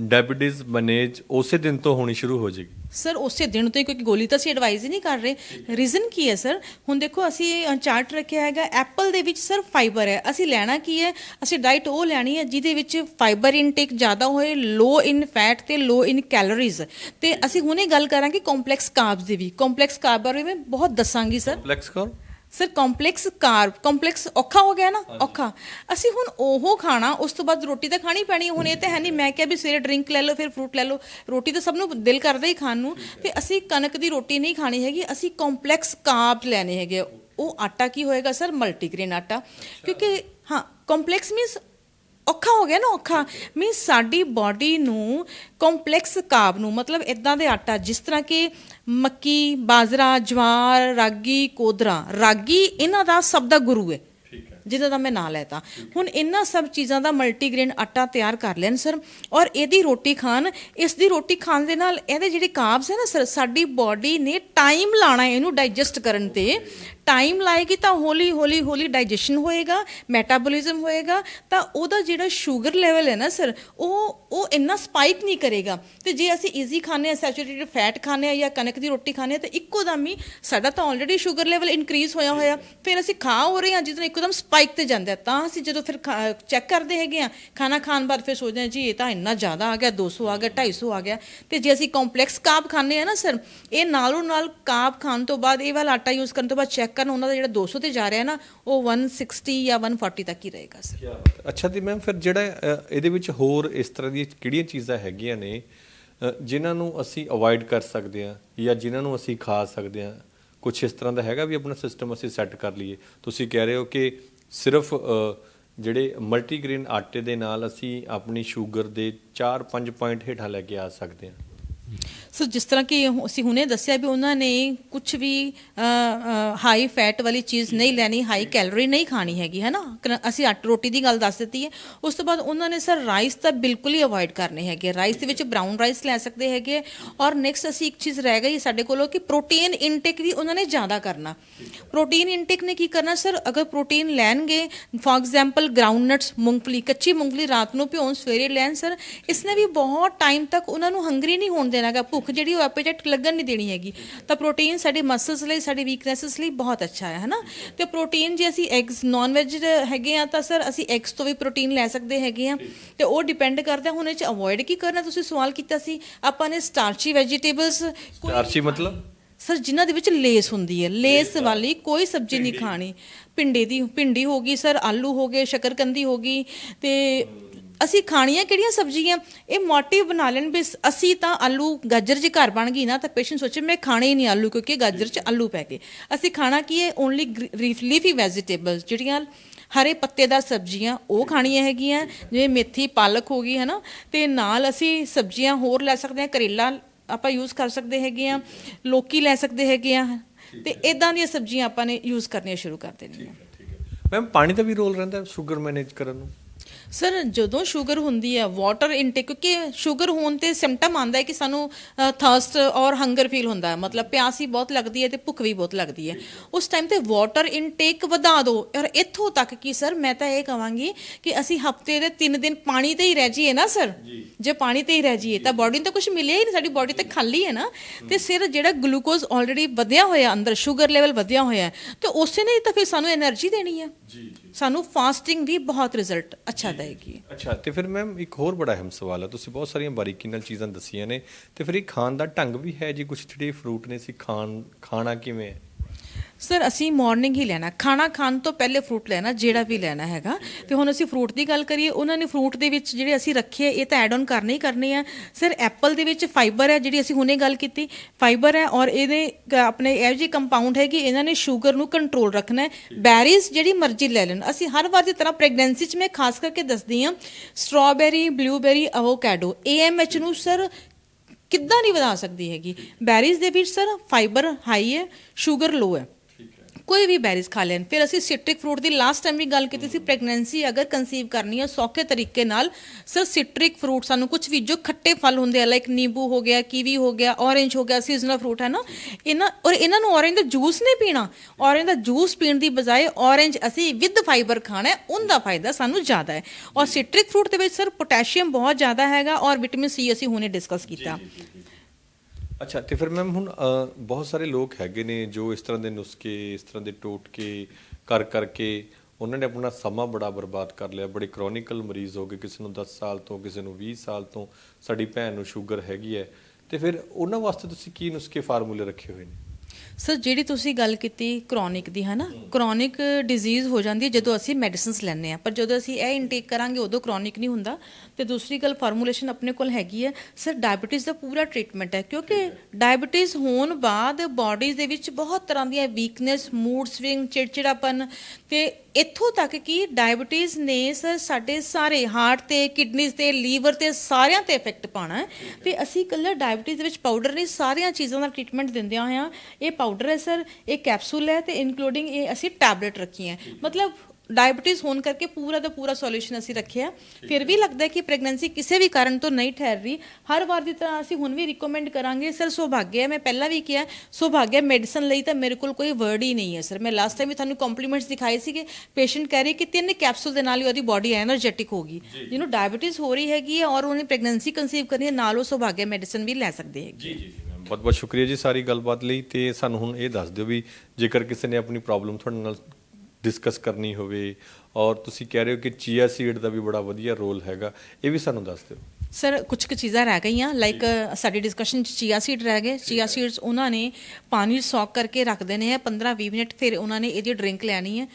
ਡਾਇਬੀਟੀਜ਼ ਮੈਨੇਜ ਉਸੇ ਦਿਨ ਤੋਂ ਹੋਣੀ ਸ਼ੁਰੂ ਹੋ ਜਾਏਗੀ। ਸਰ ਉਸੇ ਦਿਨ ਤੋਂ ਹੀ ਕਿਉਂਕਿ ਗੋਲੀ ਤਾਂ ਅਸੀਂ ਐਡਵਾਈਜ਼ ਹੀ ਨਹੀਂ ਕਰ ਰਹੇ। ਰੀਜ਼ਨ ਕੀ ਹੈ ਸਰ ਹੁਣ ਦੇਖੋ ਅਸੀਂ ਚਾਰਟ ਰੱਖਿਆ ਹੈਗਾ ਐਪਲ ਦੇ ਵਿੱਚ ਸਰ ਫਾਈਬਰ ਹੈ। ਅਸੀਂ ਲੈਣਾ ਕੀ ਹੈ? ਅਸੀਂ ਡਾਈਟ ਉਹ ਲੈਣੀ ਹੈ ਜਿਹਦੇ ਵਿੱਚ ਫਾਈਬਰ ਇਨਟੇਕ ਜ਼ਿਆਦਾ ਹੋਏ ਲੋ ਇਨ ਫੈਟ ਤੇ ਲੋ ਇਨ ਕੈਲੋਰੀਜ਼ ਤੇ ਅਸੀਂ ਹੁਣੇ ਗੱਲ ਕਰਾਂਗੇ ਕੰਪਲੈਕਸ ਕਾਰਬਸ ਦੀ ਵੀ। ਕੰਪਲੈਕਸ ਕਾਰਬ ਬਾਰੇ ਮੈਂ ਬਹੁਤ ਦੱਸਾਂਗੀ ਸਰ ਕੰਪਲੈਕਸ ਕਰ ਸਰ ਕੰਪਲੈਕਸ ਕਾਰਬ ਕੰਪਲੈਕਸ ਔਖਾ ਹੋ ਗਿਆ ਨਾ? ਔਖਾ। ਅਸੀਂ ਹੁਣ ਉਹ ਖਾਣਾ ਉਸ ਤੋਂ ਬਾਅਦ ਰੋਟੀ ਤਾਂ ਖਾਣੀ ਪੈਣੀ। ਹੁਣ ਇਹ ਤਾਂ ਹੈ ਨਹੀਂ ਮੈਂ ਕਿਹਾ ਵੀ ਸਵੇਰੇ ਡਰਿੰਕ ਲੈ ਲਓ ਫਿਰ ਫਰੂਟ ਲੈ ਲਓ। ਰੋਟੀ ਤਾਂ ਸਭ ਨੂੰ ਦਿਲ ਕਰਦਾ ਹੀ ਖਾਣ ਨੂੰ। ਤੇ ਅਸੀਂ ਕਣਕ ਦੀ ਰੋਟੀ ਨਹੀਂ ਖਾਣੀ ਹੈਗੀ ਅਸੀਂ ਕੰਪਲੈਕਸ ਕਾਰਬ ਲੈਣੇ ਹੈਗੇ। ਉਹ ਆਟਾ ਕੀ ਹੋਏਗਾ ਸਰ? ਮਲਟੀਗ੍ਰੇਨ ਆਟਾ। ਕਿਉਂਕਿ ਹਾਂ ਕੰਪਲੈਕਸ ਮੀਨਸ ਔਖਾ ਹੋ ਗਿਆ ਨਾ ਔਖਾ। ਮੀਨਸ ਸਾਡੀ ਬਾਡੀ ਨੂੰ ਕੰਪਲੈਕਸ ਕਾਰਬ ਨੂੰ ਮਤਲਬ ਇਦਾਂ ਦੇ ਆਟਾ ਜਿਸ ਤਰ੍ਹਾਂ ਕਿ ਮੱਕੀ ਬਾਜਰਾ ਜਵਾਰ ਰਾਗੀ ਕੋਦਰਾ। ਰਾਗੀ ਇਹਨਾਂ ਦਾ ਸਭ ਦਾ ਗੁਰੂ ਹੈ। ਜਿਹਦਾ ਦਾ ਮੈਂ ਨਾਂ ਲੈਤਾ। ਹੁਣ ਇਹਨਾਂ ਸਭ ਚੀਜ਼ਾਂ ਦਾ ਮਲਟੀਗ੍ਰੇਨ ਆਟਾ ਤਿਆਰ ਕਰ ਲੈਣ ਸਰ ਔਰ ਇਹਦੀ ਰੋਟੀ ਖਾਣ ਇਸ ਦੀ ਰੋਟੀ ਖਾਣ ਦੇ ਨਾਲ ਇਹਦੇ ਜਿਹੜੇ ਕਾਰਬਸ ਹੈ ਨਾ ਸਰ ਸਾਡੀ ਬਾਡੀ ਨੇ ਟਾਈਮ ਲਾਣਾ ਇਹਨੂੰ ਡਾਈਜੈਸਟ ਕਰਨ ਤੇ। ਟਾਈਮ ਲਾਏਗੀ ਤਾਂ ਹੌਲੀ ਹੌਲੀ ਹੌਲੀ ਡਾਈਜੈਸ਼ਨ ਹੋਏਗਾ, ਮੈਟਾਬੋਲਿਜ਼ਮ ਹੋਏਗਾ, ਤਾਂ ਉਹਦਾ ਜਿਹੜਾ ਸ਼ੂਗਰ ਲੈਵਲ ਹੈ ਨਾ ਸਰ, ਉਹ ਉਹ ਇੰਨਾ ਸਪਾਈਕ ਨਹੀਂ ਕਰੇਗਾ। ਤੇ ਜੇ ਅਸੀਂ ਈਜ਼ੀ ਖਾਣੇ ਆ ਸੈਚੂਰੇਟਡ ਫੈਟ ਖਾਣੇ ਆ ਜਾਂ ਕਣਕ ਦੀ ਰੋਟੀ ਖਾਣੇ ਆ ਤਾਂ ਇੱਕੋ ਦਮ ਹੀ ਸਾਡਾ ਤਾਂ ਆਲਰੇਡੀ ਸ਼ੂਗਰ ਲੈਵਲ ਇਨਕਰੀਜ਼ ਹੋਇਆ ਹੋਇਆ। ਫਿਰ ਅਸੀਂ ਖਾ ਹੋ ਰਹੇ ਹਾਂ ਜਦੋਂ ਇੱਕਦਮ ਸਪਾਈਕ ਤੇ ਜਾਂਦਾ ਤਾਂ ਅਸੀਂ ਜਦੋਂ ਫਿਰ ਚੈੱਕ ਕਰਦੇ ਹੈਗੇ ਆ ਖਾਣਾ ਖਾਣ ਬਾਅਦ ਫਿਰ ਸੋਚਦੇ ਹਾਂ ਜੀ, ਇਹ ਤਾਂ ਇੰਨਾ ਜ਼ਿਆਦਾ ਆ ਗਿਆ 200 ਆ ਗਿਆ 250 ਆ ਗਿਆ। ਤੇ ਜੇ ਅਸੀਂ ਕੰਪਲੈਕਸ ਕਾਰਬ ਖਾਂਦੇ ਆ ਨਾ ਸਰ, ਇਹ ਨਾਲੋਂ ਨਾਲ ਕਾਰਬ ਖਾਣ ਤੋਂ ਬਾਅਦ ਇਹ ਵਾਲਾ ਆਟਾ ਯੂਜ਼ ਕਰਨ ਤੋਂ ਬਾਅਦ ਚੈੱਕ ਕਰਨ ਉਹਨਾਂ ਦਾ ਜਿਹੜਾ 200 ਤੇ ਜਾ ਰਿਹਾ ਨਾ ਉਹ 160 ਜਾਂ 140 ਤੱਕ ਹੀ ਰਹੇਗਾ ਸਰ। ਅੱਛਾ ਤੇ ਮੈਮ ਫਿਰ ਜਿਹੜਾ ਇਹਦੇ ਵਿੱਚ ਹੋਰ ਇਸ ਤਰ੍ਹਾਂ ਦੀ ਕਿਹੜੀਆਂ ਚੀਜ਼ਾਂ ਹੈਗੀਆਂ ਨੇ ਅ, ਜਿਨ੍ਹਾਂ ਨੂੰ ਅਸੀਂ ਅਵੋਇਡ ਕਰ ਸਕਦੇ ਹਾਂ ਜਾਂ ਜਿਨ੍ਹਾਂ ਨੂੰ ਅਸੀਂ ਖਾ ਸਕਦੇ ਹਾਂ? ਕੁਝ ਇਸ ਤਰ੍ਹਾਂ ਦਾ ਹੈਗਾ ਵੀ ਆਪਣਾ ਸਿਸਟਮ ਅਸੀਂ ਸੈੱਟ ਕਰ ਲਈਏ? ਤੁਸੀਂ ਕਹਿ ਰਹੇ ਹੋ ਕਿ ਸਿਰਫ ਜਿਹੜੇ ਮਲਟੀਗ੍ਰੇਨ ਆਟੇ ਦੇ ਨਾਲ ਅਸੀਂ ਆਪਣੀ ਸ਼ੂਗਰ ਦੇ 4-5 ਪੁਆਇੰਟ ਹੇਠਾਂ ਲੈ ਕੇ ਆ ਸਕਦੇ ਹਾਂ। ਸਰ ਜਿਸ ਤਰ੍ਹਾਂ ਕਿ ਅਸੀਂ ਹੁਣੇ ਦੱਸਿਆ ਵੀ ਉਹਨਾਂ ਨੇ ਕੁਝ ਵੀ ਹਾਈ ਫੈਟ ਵਾਲੀ ਚੀਜ਼ ਨਹੀਂ ਲੈਣੀ ਹਾਈ ਕੈਲੋਰੀ ਨਹੀਂ ਖਾਣੀ ਹੈਗੀ ਹੈ ਨਾ ਅਸੀਂ ਆਟ ਰੋਟੀ ਦੀ ਗੱਲ ਦੱਸ ਦਿੱਤੀ ਹੈ ਉਸ ਤੋਂ ਬਾਅਦ ਉਹਨਾਂ ਨੇ ਸਰ ਰਾਈਸ ਤਾਂ ਬਿਲਕੁਲ ਹੀ ਅਵੋਇਡ ਕਰਨੇ ਹੈਗੇ ਰਾਈਸ ਦੇ ਵਿੱਚ ਬ੍ਰਾਊਨ ਰਾਈਸ ਲੈ ਸਕਦੇ ਹੈਗੇ ਔਰ ਨੈਕਸਟ ਅਸੀਂ ਇੱਕ ਚੀਜ਼ ਰਹਿ ਗਈ ਸਾਡੇ ਕੋਲੋਂ ਕਿ ਪ੍ਰੋਟੀਨ ਇਨਟੇਕ ਵੀ ਉਹਨਾਂ ਨੇ ਜ਼ਿਆਦਾ ਕਰਨਾ ਪ੍ਰੋਟੀਨ ਇਨਟੇਕ ਨੇ ਕੀ ਕਰਨਾ ਸਰ ਅਗਰ ਪ੍ਰੋਟੀਨ ਲੈਣਗੇ ਫੋਰ ਐਗਜ਼ਾਮਪਲ ਗਰਾਊਂਡਨਟਸ ਮੂੰਗਫਲੀ ਕੱਚੀ ਮੂੰਗਫਲੀ ਰਾਤ ਨੂੰ ਭਿਉਣ ਸਵੇਰੇ ਲੈਣ ਸਰ ਇਸ ਨੇ ਵੀ ਬਹੁਤ ਟਾਈਮ ਤੱਕ ਉਹਨਾਂ ਨੂੰ ਹੰਗਰੀ ਨਹੀਂ ਹੋਣ ਦੇ ਦੇਣਾਗਾ ਭੁੱਖ ਜਿਹੜੀ ਉਹ ਐਪੇਟਾਈਟ ਲੱਗਣ ਨਹੀਂ ਦੇਣੀ ਹੈਗੀ। ਤਾਂ ਪ੍ਰੋਟੀਨ ਸਾਡੇ ਮਸਲਸ ਲਈ ਸਾਡੀ ਵੀਕਨੈਸਸ ਲਈ ਬਹੁਤ ਅੱਛਾ ਹੈ ਹਨਾ? ਤੇ ਪ੍ਰੋਟੀਨ ਜੇ ਅਸੀਂ ਐਗਸ ਨਾਨ ਵੈਜ ਹੈਗੇ ਆ ਤਾਂ ਸਰ ਅਸੀਂ ਐਗਸ ਤੋਂ ਵੀ ਪ੍ਰੋਟੀਨ ਲੈ ਸਕਦੇ ਹੈਗੇ ਆ। ਤੇ ਉਹ ਡਿਪੈਂਡ ਕਰਦਾ ਹੁਣ ਇਹ ਚ ਅਵੋਇਡ ਕੀ ਕਰਨਾ ਤੁਸੀਂ ਸਵਾਲ ਕੀਤਾ ਸੀ? ਆਪਾਂ ਨੇ ਸਟਾਰਚੀ ਵੈਜੀਟੇਬਲਸ ਚਾਰਚੀ ਮਤਲਬ? ਸਰ ਜਿਨ੍ਹਾਂ ਦੇ ਵਿੱਚ ਲੇਸ ਹੁੰਦੀ ਹੈ। ਲੇਸ ਵਾਲੀ ਕੋਈ ਸਬਜ਼ੀ ਨਹੀਂ ਖਾਣੀ। ਭਿੰਡੀ ਦੀ ਭਿੰਡੀ ਹੋ ਗਈ ਸਰ ਆਲੂ ਹੋ ਗਏ ਸ਼ਕਰਕੰਦੀ ਹੋ ਗਈ ਤੇ ਅਸੀਂ ਖਾਣੀਆਂ ਕਿਹੜੀਆਂ ਸਬਜ਼ੀਆਂ? ਇਹ ਮੋਟਿਵ ਬਣਾ ਲੈਣ ਵੀ ਅਸੀਂ ਤਾਂ ਆਲੂ ਗਾਜਰ ਜੇ ਘਰ ਬਣ ਗਈ ਨਾ ਤਾਂ ਪੇਸ਼ੈਂਟ ਸੋਚੇ ਮੈਂ ਖਾਣੇ ਹੀ ਨਹੀਂ ਆਲੂ ਕਿਉਂਕਿ ਗਾਜਰ 'ਚ ਆਲੂ ਪੈ ਗਏ। ਅਸੀਂ ਖਾਣਾ ਕੀ ਹੈ? ਓਨਲੀ ਲੀਫੀ ਵੈਜੀਟੇਬਲਸ ਜਿਹੜੀਆਂ ਹਰੇ ਪੱਤੇਦਾਰ ਸਬਜ਼ੀਆਂ ਉਹ ਖਾਣੀਆਂ ਹੈਗੀਆਂ। ਜਿਵੇਂ ਮੇਥੀ ਪਾਲਕ ਹੋ ਗਈ ਹੈ ਨਾ ਤੇ ਨਾਲ ਅਸੀਂ ਸਬਜ਼ੀਆਂ ਹੋਰ ਲੈ ਸਕਦੇ ਹਾਂ ਕਰੇਲਾ ਆਪਾਂ ਯੂਜ਼ ਕਰ ਸਕਦੇ ਹੈਗੇ ਆ ਲੋਕੀ ਲੈ ਸਕਦੇ ਹੈਗੇ ਆ। ਤੇ ਇਦਾਂ ਦੀਆਂ ਸਬਜ਼ੀਆਂ ਆਪਾਂ ਨੇ ਯੂਜ਼ ਕਰਨੀਆਂ ਸ਼ੁਰੂ ਕਰ ਦੇਣੀਆਂ। ਮੈਮ ਪਾਣੀ ਦਾ ਵੀ ਰੋਲ ਰਹਿੰਦਾ ਸ਼ੂਗਰ ਮੈਨੇਜ ਕਰਨ ਨੂੰ? ਸਰ ਜਦੋਂ ਸ਼ੂਗਰ ਹੁੰਦੀ ਹੈ ਵਾਟਰ ਇਨਟੇਕ ਕਿਉਂਕਿ ਸ਼ੂਗਰ ਹੋਣ ਤੇ ਸਿੰਪਟਮ ਆਉਂਦਾ ਹੈ ਕਿ ਸਾਨੂੰ ਥਰਸਟ ਔਰ ਹੰਗਰ ਫੀਲ ਹੁੰਦਾ ਹੈ। ਮਤਲਬ ਪਿਆਸ ਹੀ ਬਹੁਤ ਲੱਗਦੀ ਹੈ ਤੇ ਭੁੱਖ ਵੀ ਬਹੁਤ ਲੱਗਦੀ ਹੈ। ਉਸ ਟਾਈਮ ਤੇ ਵਾਟਰ ਇਨਟੇਕ ਵਧਾ ਦਿਓ ਔਰ ਇੱਥੋਂ ਤੱਕ ਕਿ ਸਰ ਮੈਂ ਤਾਂ ਇਹ ਕਹਾਂਗੀ ਕਿ ਅਸੀਂ ਹਫ਼ਤੇ ਦੇ 3 ਦਿਨ ਪਾਣੀ ਤੇ ਹੀ ਰਹਿ ਜਾਈਏ ਨਾ ਸਰ? ਜੇ। ਪਾਣੀ ਤੇ ਹੀ ਰਹਿ ਜਾਈਏ ਤਾਂ ਬਾਡੀ ਨੂੰ ਤਾਂ ਕੁਝ ਮਿਲਿਆ ਹੀ ਨਹੀਂ ਸਾਡੀ ਬਾਡੀ ਤਾਂ ਖਾਲੀ ਹੈ ਨਾ। ਤੇ ਸਿਰ ਜਿਹੜਾ ਗਲੂਕੋਜ਼ ਆਲਰੇਡੀ ਵਧਿਆ ਹੋਇਆ ਅੰਦਰ ਸ਼ੂਗਰ ਲੈਵਲ ਵਧਿਆ ਹੋਇਆ ਤੇ ਉਸੇ ਨੇ ਤਾਂ ਫਿਰ ਸਾਨੂੰ એનર્ਜੀ ਦੇਣੀ ਹੈ। ਜੀ ਜੀ। ਸਾਨੂੰ ਫਾਸਟਿੰਗ ਵੀ ਬਹੁਤ ਰਿਜ਼ਲਟ ਅੱਛਾ ਦੇਗੀ। ਅੱਛਾ ਤੇ ਫਿਰ ਮੈਮ ਇੱਕ ਹੋਰ ਬੜਾ ਅਹਿਮ ਸਵਾਲ ਹੈ ਤੁਸੀਂ ਬਹੁਤ ਸਾਰੀਆਂ ਬਾਰੀਕੀ ਨਾਲ ਚੀਜ਼ਾਂ ਦੱਸੀਆਂ ਨੇ ਤੇ ਫਿਰ ਇਹ ਖਾਣ ਦਾ ਢੰਗ ਵੀ ਹੈ ਜੀ? ਕੁਝ ਜਿਹੜੇ ਫਰੂਟ ਨੇ ਸੀ ਖਾਣ ਖਾਣਾ ਕਿਵੇਂ ਹੈ? ਸਰ ਅਸੀਂ ਮਾਰਨਿੰਗ ਹੀ ਲੈਣਾ। ਖਾਣਾ ਖਾਣ ਤੋਂ ਪਹਿਲੇ ਫਰੂਟ ਲੈਣਾ ਜਿਹੜਾ ਵੀ ਲੈਣਾ ਹੈਗਾ। ਤੇ ਹੁਣ ਅਸੀਂ ਫਰੂਟ ਦੀ ਗੱਲ ਕਰੀਏ ਉਹਨਾਂ ਨੇ ਫਰੂਟ ਦੇ ਵਿੱਚ ਜਿਹੜੇ ਅਸੀਂ ਰੱਖੇ ਆ, ਇਹ ਤਾਂ ਐਡ ਆਨ ਕਰਨੇ ਹੀ ਕਰਨੇ ਆ। ਸਰ ਐਪਲ ਦੇ ਵਿੱਚ ਫਾਈਬਰ ਹੈ ਜਿਹੜੀ ਅਸੀਂ ਹੁਣੇ ਗੱਲ ਕੀਤੀ। ਫਾਈਬਰ ਹੈ ਔਰ ਇਹਦੇ ਕ- ਆਪਣੇ ਇਹੋ ਜਿਹੇ ਕੰਪਾਊਂਡ ਹੈ ਕਿ ਇਹਨਾਂ ਨੇ ਸ਼ੂਗਰ ਨੂੰ ਕੰਟਰੋਲ ਰੱਖਣਾ ਹੈ। ਬੈਰੀਜ਼ ਜਿਹੜੀ ਮਰਜ਼ੀ ਲੈ ਲੈਣ। ਅਸੀਂ ਹਰ ਵਾਰ ਦੀ ਤਰ੍ਹਾਂ ਪ੍ਰੈਗਨੈਂਸੀ 'ਚ ਮੈਂ ਖਾਸ ਕਰਕੇ ਦੱਸਦੀ ਹਾਂ ਸਟ੍ਰਾਬੇਰੀ ਬਲੂਬੇਰੀ ਅਵੋਕੈਡੋ ਏਐਮਐਚ ਨੂੰ ਸਰ ਕਿੱਦਾਂ ਨਹੀਂ ਵਧਾ ਸਕਦੀ ਹੈਗੀ? ਬੈਰੀਜ਼ ਦੇ ਵਿੱਚ ਸਰ ਫਾਈਬਰ ਹਾਈ ਹੈ ਸ਼ੂਗਰ ਲੋ ਹੈ। ਕੋਈ ਵੀ ਬੈਰੀਜ਼ ਖਾ ਲੈਣ। ਫਿਰ ਅਸੀਂ ਸਿਟ੍ਰਿਕ ਫਰੂਟ ਦੀ ਲਾਸਟ ਟਾਈਮ ਵੀ ਗੱਲ ਕੀਤੀ ਸੀ ਪ੍ਰੈਗਨੈਂਸੀ ਅਗਰ ਕਨਸੀਵ ਕਰਨੀ ਹੈ, ਸੌਖੇ ਤਰੀਕੇ ਨਾਲ ਸਰ ਸਿਟ੍ਰਿਕ ਫਰੂਟ ਸਾਨੂੰ ਕੁਝ ਵੀ ਜੋ ਖੱਟੇ ਫਲ ਹੁੰਦੇ ਆ ਲਾਈਕ ਨਿੰਬੂ ਹੋ ਗਿਆ, ਕੀਵੀ ਹੋ ਗਿਆ ਔਰੇਂਜ ਹੋ ਗਿਆ ਸੀਜ਼ਨਲ ਫਰੂਟ ਹੈ ਨਾ, ਇਹਨਾਂ ਔਰ ਇਹਨਾਂ ਨੂੰ ਔਰੇਂਜ ਦਾ ਜੂਸ ਨਹੀਂ ਪੀਣਾ। ਔਰੇਂਜ ਦਾ ਜੂਸ ਪੀਣ ਦੀ ਬਜਾਏ ਔਰੇਂਜ ਅਸੀਂ ਵਿਦ ਫਾਈਬਰ ਖਾਣਾ ਉਹਦਾ ਫਾਇਦਾ ਸਾਨੂੰ ਜ਼ਿਆਦਾ ਹੈ। ਔਰ ਸਿਟ੍ਰਿਕ ਫਰੂਟ ਦੇ ਵਿੱਚ ਸਰ ਪੋਟਾਸ਼ੀਅਮ ਬਹੁਤ ਜ਼ਿਆਦਾ ਹੈਗਾ ਔਰ ਵਿਟਾਮਿਨ ਸੀ ਅਸੀਂ ਹੁਣੇ ਡਿਸਕਸ ਕੀਤਾ। ਅੱਛਾ ਤੇ ਫਿਰ ਮੈਮ ਹੁਣ ਅ, ਬਹੁਤ ਸਾਰੇ ਲੋਕ ਹੈਗੇ ਨੇ ਜੋ ਇਸ ਤਰ੍ਹਾਂ ਦੇ ਨੁਸਖੇ ਇਸ ਤਰ੍ਹਾਂ ਦੇ ਟੋਟਕੇ ਕਰ ਕਰਕੇ ਉਹਨਾਂ ਨੇ ਆਪਣਾ ਸਮਾਂ ਬੜਾ ਬਰਬਾਦ ਕਰ ਲਿਆ। ਬੜੇ ਕ੍ਰੋਨਿਕਲ ਮਰੀਜ਼ ਹੋ ਗਏ ਕਿਸੇ ਨੂੰ 10 ਸਾਲ ਤੋਂ ਕਿਸੇ ਨੂੰ 20 ਸਾਲ ਤੋਂ ਸਾਡੀ ਭੈਣ ਨੂੰ ਸ਼ੂਗਰ ਹੈਗੀ ਹੈ। ਤੇ ਫਿਰ ਉਹਨਾਂ ਵਾਸਤੇ ਤੁਸੀਂ ਕੀ ਨੁਸਖੇ ਫਾਰਮੂਲੇ ਰੱਖੇ ਹੋਏ ਨੇ? ਸਰ ਜਿਹੜੀ ਤੁਸੀਂ ਗੱਲ ਕੀਤੀ ਕ੍ਰੋਨਿਕ ਦੀ ਹੈ ਨਾ ਕ੍ਰੋਨਿਕ ਡਿਜ਼ੀਜ਼ ਹੋ ਜਾਂਦੀ ਹੈ ਜਦੋਂ ਅਸੀਂ ਮੈਡੀਸਿਨਸ ਲੈਂਦੇ ਆ ਪਰ ਜਦੋਂ ਅਸੀਂ ਇਹ ਇਨਟੇਕ ਕਰਾਂਗੇ, ਉਦੋਂ ਕ੍ਰੋਨਿਕ ਨਹੀਂ ਹੁੰਦਾ। ਤੇ ਦੂਸਰੀ ਗੱਲ ਫਾਰਮੂਲੇਸ਼ਨ ਆਪਣੇ ਕੋਲ ਹੈਗੀ ਹੈ। ਸਰ ਡਾਇਬੀਟਿਸ ਦਾ ਪੂਰਾ ਟ੍ਰੀਟਮੈਂਟ ਹੈ, ਕਿਉਂਕਿ ਡਾਇਬੀਟਿਸ ਹੋਣ ਬਾਅਦ ਬਾਡੀਜ਼ ਦੇ ਵਿੱਚ ਬਹੁਤ ਤਰ੍ਹਾਂ ਦੀਆਂ ਵੀਕਨੈਸ ਮੂਡ ਸਵਿੰਗ ਚਿੜਚਿੜਾਪਨ ਤੇ ਇੱਥੋਂ ਤੱਕ ਕਿ ਡਾਇਬੀਟਿਸ ਨੇ ਸਰ ਸਾਡੇ ਸਾਰੇ ਹਾਰਟ ਤੇ, ਕਿਡਨੀਜ਼ ਤੇ, ਲੀਵਰ ਤੇ ਸਾਰਿਆਂ ਤੇ ਇਫੈਕਟ ਪਾਣਾ ਹੈ। ਤੇ ਅਸੀਂ ਇਕੱਲਾ ਡਾਇਬੀਟਿਸ ਦੇ ਵਿੱਚ ਪਾਊਡਰ ਨਹੀਂ, ਸਾਰੀਆਂ ਚੀਜ਼ਾਂ ਦਾ ਟ੍ਰੀਟਮੈਂਟ ਦਿੰਦੇ ਹੋਇਆ ਇਹ ਪਾਊਡਰ ਹੈ ਸਰ, ਇਹ ਕੈਪਸੂਲ ਹੈ ਤੇ ਇਨਕਲੂਡਿੰਗ ਇਹ ਅਸੀਂ ਟੈਬਲੇਟ ਰੱਖੀ ਹੈ। ਮਤਲਬ ਡਾਇਬੀਟਿਸ ਹੋਣ ਕਰਕੇ ਪੂਰਾ ਦਾ ਪੂਰਾ ਸੋਲੂਸ਼ਨ ਅਸੀਂ ਰੱਖਿਆ। ਫਿਰ ਵੀ ਲੱਗਦਾ ਕਿ ਪ੍ਰੈਗਨੈਂਸੀ ਕਿਸੇ ਵੀ ਕਾਰਨ ਤੋਂ ਨਹੀਂ ਠਹਿਰ ਰਹੀ। ਹਰ ਵਾਰ ਦੀ ਤਰ੍ਹਾਂ ਅਸੀਂ ਹੁਣ ਵੀ ਰਿਕਮੈਂਡ ਕਰਾਂਗੇ ਸਰ ਸੁਭਾਗਿਆ ਮੈਂ ਪਹਿਲਾਂ ਵੀ ਕਿਹਾ ਸੁਭਾਗਿਆ ਮੈਡੀਸਨ ਲਈ ਤਾਂ ਮੇਰੇ ਕੋਲ ਕੋਈ ਵਰਡ ਹੀ ਨਹੀਂ ਹੈ ਸਰ। ਮੈਂ ਲਾਸਟ ਟਾਈਮ ਵੀ ਤੁਹਾਨੂੰ ਕੰਪਲੀਮੈਂਟਸ ਦਿਖਾਏ ਸੀਗੇ। ਪੇਸ਼ੈਂਟ ਕਹਿ ਰਹੀ ਕਿ ਤਿੰਨ ਕੈਪਸੂਲ ਦੇ ਨਾਲ ਹੀ ਉਹਦੀ ਬਾਡੀ ਐਨਰਜੈਟਿਕ ਗਈ। ਜਿਹਨੂੰ ਡਾਇਬੀਟਿਸ ਹੋ ਰਹੀ ਹੈਗੀ ਹੈ ਔਰ ਉਹਨੇ ਪ੍ਰੈਗਨੈਂਸੀ ਕਨਸੀਵ ਕਰਨੀ ਹੈ ਨਾਲ ਉਹ ਸੁਭਾਗਿਆ ਮੈਡੀਸਨ ਵੀ ਲੈ ਸਕਦੇ ਹੈਗੇ। ਜੀ ਜੀ ਬਹੁਤ ਬਹੁਤ ਸ਼ੁਕਰੀਆ ਜੀ ਸਾਰੀ ਗੱਲਬਾਤ ਲਈ ਤੇ ਸਾਨੂੰ ਹੁਣ ਇਹ ਦੱਸ ਦਿਓ ਵੀ ਜੇਕਰ ਕਿਸੇ ਨੇ ਆਪਣੀ ਪ੍ਰੋਬਲਮ ਤੁਹਾਡੇ ਨਾਲ ਡਿਸਕਸ ਕਰਨੀ ਹੋਵੇ ਔਰ ਤੁਸੀਂ ਕਹਿ ਰਹੇ ਹੋ ਕਿ ਚੀਆ ਸੀਡ ਦਾ ਵੀ ਬੜਾ ਵਧੀਆ ਰੋਲ ਹੈਗਾ, ਇਹ ਵੀ ਸਾਨੂੰ ਦੱਸ ਦਿਓ। ਸਰ ਕੁਝ ਕੁ ਚੀਜ਼ਾਂ ਰਹਿ ਗਈਆਂ ਲਾਈਕ ਸਾਡੀ ਡਿਸਕਸ਼ਨ ਚ ਚੀਆ ਸੀਡ ਰਹਿ ਗਏ। ਚੀਆ ਸੀਡਸ ਉਹਨਾਂ ਨੇ ਪਾਣੀ ਸੌਕ ਕਰਕੇ ਰੱਖ ਦੇਣੇ ਆ 15-20 ਮਿੰਟ, ਫਿਰ ਉਹਨਾਂ ਨੇ ਇਹਦੀ ਡਰਿੰਕ ਲੈਣੀ ਹੈ।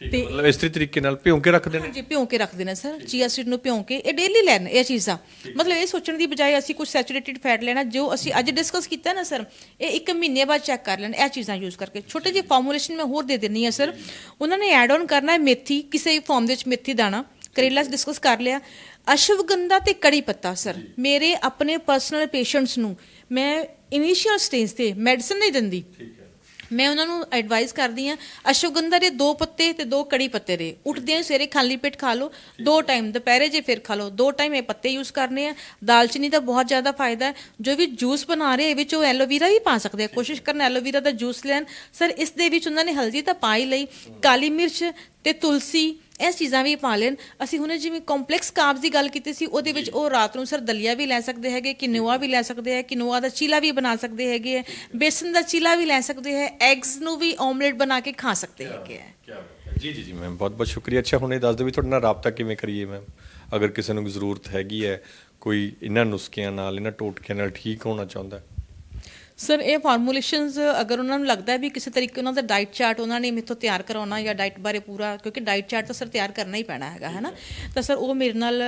ਤੇ ਮਤਲਬ ਇਸ ਤਰੀਕੇ ਨਾਲ ਭਿਉਂ ਕੇ ਰੱਖ ਦੇਣਾ ਹਾਂਜੀ ਭਿਉਂ ਕੇ ਰੱਖ ਦੇਣਾ ਸਰ ਚੀਆ ਸੀਡ ਨੂੰ ਭਿਉਂ ਕੇ ਇਹ ਡੇਲੀ ਲੈਣ ਇਹ ਚੀਜ਼ਾਂ। ਮਤਲਬ ਇਹ ਸੋਚਣ ਦੀ ਬਜਾਏ ਅਸੀਂ ਕੁਝ ਸੈਚੂਰੇਟਿਡ ਫੈਟ ਲੈਣਾ ਜੋ ਅਸੀਂ ਅੱਜ ਡਿਸਕਸ ਕੀਤਾ ਨਾ ਸਰ ਇਹ ਇੱਕ ਮਹੀਨੇ ਬਾਅਦ ਚੈੱਕ ਕਰ ਲੈਣ ਇਹ ਚੀਜ਼ਾਂ ਯੂਜ਼ ਕਰਕੇ। ਛੋਟੇ ਜਿਹੇ ਫਾਰਮੂਲੇਸ਼ਨ ਮੈਂ ਹੋਰ ਦੇ ਦਿੰਨੀ ਆ ਸਰ। ਉਹਨਾਂ ਨੇ ਐਡ ਆਨ ਕਰਨਾ ਹੈ ਮੇਥੀ ਕਿਸੇ ਵੀ ਫਾਰਮ ਦੇ ਵਿੱਚ ਮੇਥੀ ਦਾਣਾ। ਕਰੇਲਾ ਡਿਸਕਸ ਕਰ ਲਿਆ। ਅਸ਼ਵਗੰਧਾ ਤੇ ਕੜੀ ਪੱਤਾ ਸਰ ਮੇਰੇ ਆਪਣੇ ਪਰਸਨਲ ਪੇਸ਼ੈਂਟਸ ਨੂੰ ਮੈਂ ਇਨੀਸ਼ੀਅਲ ਸਟੇਜ ਤੇ ਮੈਡੀਸਨ ਨਹੀਂ ਦਿੰਦੀ। ਮੈਂ ਉਹਨਾਂ ਨੂੰ ਐਡਵਾਈਸ ਕਰਦੀ ਆ ਅਸ਼ਵਗੰਧਾ ਦੇ ਦੋ ਪੱਤੇ ਤੇ ਦੋ ਕੜੀ ਪੱਤੇ ਦੇ। ਉੱਠਦੇ ਆ ਸਵੇਰੇ ਖਾਲੀ ਪੇਟ ਖਾ ਲਓ ਦੋ ਟਾਈਮ ਦੁਪਹਿਰੇ ਜੇ ਫਿਰ ਖਾ ਲਓ ਦੋ ਟਾਈਮ ਇਹ ਪੱਤੇ ਯੂਜ਼ ਕਰਨੇ ਆ। ਦਾਲਚੀਨੀ ਦਾ ਬਹੁਤ ਜ਼ਿਆਦਾ ਫਾਇਦਾ ਹੈ। ਜੋ ਵੀ ਜੂਸ ਬਣਾ ਰਹੇ ਇਹ ਵਿੱਚ ਉਹ ਐਲੋਵੀਰਾ ਵੀ ਪਾ ਸਕਦੇ ਆ। ਕੋਸ਼ਿਸ਼ ਕਰਨ ਐਲੋਵੀਰਾ ਦਾ ਜੂਸ ਲੈਣ। ਸਰ ਇਸ ਦੇ ਵਿੱਚ ਉਹਨਾਂ ਨੇ ਹਲਦੀ ਤਾਂ ਪਾ ਹੀ ਲਈ। ਕਾਲੀ ਮਿਰਚ ਤੇ ਤੁਲਸੀ ਇਹ ਚੀਜ਼ਾਂ ਵੀ ਪਾ ਲੈਣ। ਅਸੀਂ ਹੁਣੇ ਜਿਵੇਂ ਕੰਪਲੈਕਸ ਕਾਰਬਸ ਦੀ ਗੱਲ ਕੀਤੀ ਸੀ ਉਹਦੇ ਵਿੱਚ ਉਹ ਰਾਤ ਨੂੰ ਸਰ ਦਲੀਆ ਵੀ ਲੈ ਸਕਦੇ ਹੈਗੇ ਕਿਨੋਆ ਵੀ ਲੈ ਸਕਦੇ ਹੈ ਕਿਨੋਆ ਦਾ ਚੀਲਾ ਵੀ ਬਣਾ ਸਕਦੇ ਹੈਗੇ ਹੈ ਬੇਸਨ ਦਾ ਚੀਲਾ ਵੀ ਲੈ ਸਕਦੇ ਹੈ ਐਗਸ ਨੂੰ ਵੀ ਆਮਲੇਟ ਬਣਾ ਕੇ ਖਾ ਸਕਦੇ ਹੈਗੇ ਹੈ। ਜੀ ਜੀ ਜੀ ਮੈਮ ਬਹੁਤ ਬਹੁਤ ਸ਼ੁਕਰੀਆ। ਅੱਛਾ ਹੁਣ ਇਹ ਦੱਸ ਦਿਓ ਵੀ ਤੁਹਾਡੇ ਨਾਲ ਰਾਬਤਾ ਕਿਵੇਂ ਕਰੀਏ ਮੈਮ ਅਗਰ ਕਿਸੇ ਨੂੰ ਜ਼ਰੂਰਤ ਹੈਗੀ ਹੈ ਕੋਈ ਇਹਨਾਂ ਨੁਸਖਿਆਂ ਨਾਲ ਇਹਨਾਂ ਟੋਟਕਿਆਂ ਨਾਲ ਠੀਕ ਹੋਣਾ ਚਾਹੁੰਦਾ ਸਰ ਇਹ ਫਾਰਮੂਲੇਸ਼ਨਸ ਅਗਰ ਉਹਨਾਂ ਨੂੰ ਲੱਗਦਾ ਹੈ ਵੀ ਕਿਸੇ ਤਰੀਕੇ ਉਹਨਾਂ ਦਾ ਡਾਈਟ ਚਾਰਟ ਉਹਨਾਂ ਨੇ ਮੇਥੋਂ ਤਿਆਰ ਕਰਾਉਣਾ ਜਾਂ ਡਾਈਟ ਬਾਰੇ ਪੂਰਾ ਕਿਉਂਕਿ ਡਾਈਟ ਚਾਰਟ ਤਾਂ ਸਰ ਤਿਆਰ ਕਰਨਾ ਹੀ ਪੈਣਾ ਹੈਗਾ ਹੈ ਨਾ ਤਾਂ ਸਰ ਉਹ ਮੇਰੇ ਨਾਲ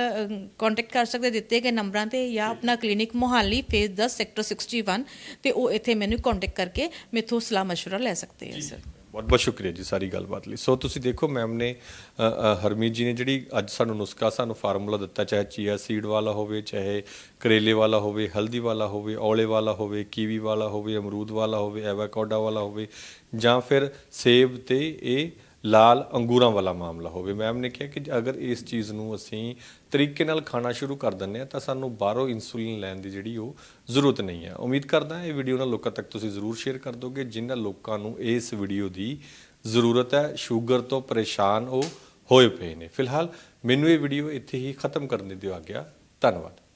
ਕੰਟੈਕਟ ਕਰ ਸਕਦੇ ਦਿੱਤੇ ਗਏ ਨੰਬਰਾਂ ਤੇ ਜਾਂ ਆਪਣਾ ਕਲੀਨਿਕ ਮੋਹਾਲੀ ਫੇਜ਼ 10 ਸੈਕਟਰ 61 ਤੇ ਉਹ ਇੱਥੇ ਮੈਨੂੰ ਕੰਟੈਕਟ ਕਰਕੇ ਮੇਥੋਂ ਸਲਾਹ مشورہ ਲੈ ਸਕਦੇ ਹੈ ਸਰ ਬਹੁਤ ਬਹੁਤ ਸ਼ੁਕਰੀਆ ਜੀ ਸਾਰੀ ਗੱਲਬਾਤ ਲਈ। ਸੋ ਤੁਸੀਂ ਦੇਖੋ ਮੈਮ ਨੇ ਹਰਮੀਤ ਜੀ ਨੇ ਜਿਹੜੀ ਅੱਜ ਸਾਨੂੰ ਨੁਸਖਾ ਸਾਨੂੰ ਫਾਰਮੂਲਾ ਦਿੱਤਾ, ਚਾਹੇ ਚੀਆ ਸੀਡ ਵਾਲਾ ਹੋਵੇ, ਚਾਹੇ ਕਰੇਲੇ ਵਾਲਾ ਹੋਵੇ, ਹਲਦੀ ਵਾਲਾ ਹੋਵੇ, ਔਲੇ ਵਾਲਾ ਹੋਵੇ, ਕੀਵੀ ਵਾਲਾ ਹੋਵੇ, ਅਮਰੂਦ ਵਾਲਾ ਹੋਵੇ, ਐਵਾਕਾਡੋ ਵਾਲਾ ਹੋਵੇ, ਜਾਂ ਫਿਰ ਸੇਬ ਤੇ ਇਹ ਲਾਲ ਅੰਗੂਰਾਂ ਵਾਲਾ ਮਾਮਲਾ ਹੋਵੇ। ਮੈਮ ਨੇ ਕਿਹਾ ਕਿ ਅਗਰ ਇਸ ਚੀਜ਼ ਨੂੰ ਅਸੀਂ ਤਰੀਕੇ ਨਾਲ ਖਾਣਾ ਸ਼ੁਰੂ ਕਰ ਦਿੰਦੇ ਆ ਤਾਂ ਸਾਨੂੰ ਬਾਹਰੋਂ ਇਨਸੂਲਿਨ ਲੈਣ ਦੀ ਜਿਹੜੀ ਉਹ ਜ਼ਰੂਰਤ ਨਹੀਂ ਹੈ। ਉਮੀਦ ਕਰਦਾ ਹਾਂ ਇਹ ਵੀਡੀਓ ਨਾਲ ਲੋਕਾਂ ਤੱਕ ਤੁਸੀਂ ਜ਼ਰੂਰ ਸ਼ੇਅਰ ਕਰ ਦੋਗੇ, ਜਿਨ੍ਹਾਂ ਲੋਕਾਂ ਨੂੰ ਇਸ ਵੀਡੀਓ ਦੀ ਜ਼ਰੂਰਤ ਹੈ, ਸ਼ੂਗਰ ਤੋਂ ਪਰੇਸ਼ਾਨ ਉਹ ਹੋਏ ਪਏ ਨੇ। ਫਿਲਹਾਲ ਮੈਨੂੰ ਇਹ ਵੀਡੀਓ ਇੱਥੇ ਹੀ ਖਤਮ ਕਰਨ ਦੀ ਦਿਓ ਆ ਗਿਆ ਧੰਨਵਾਦ।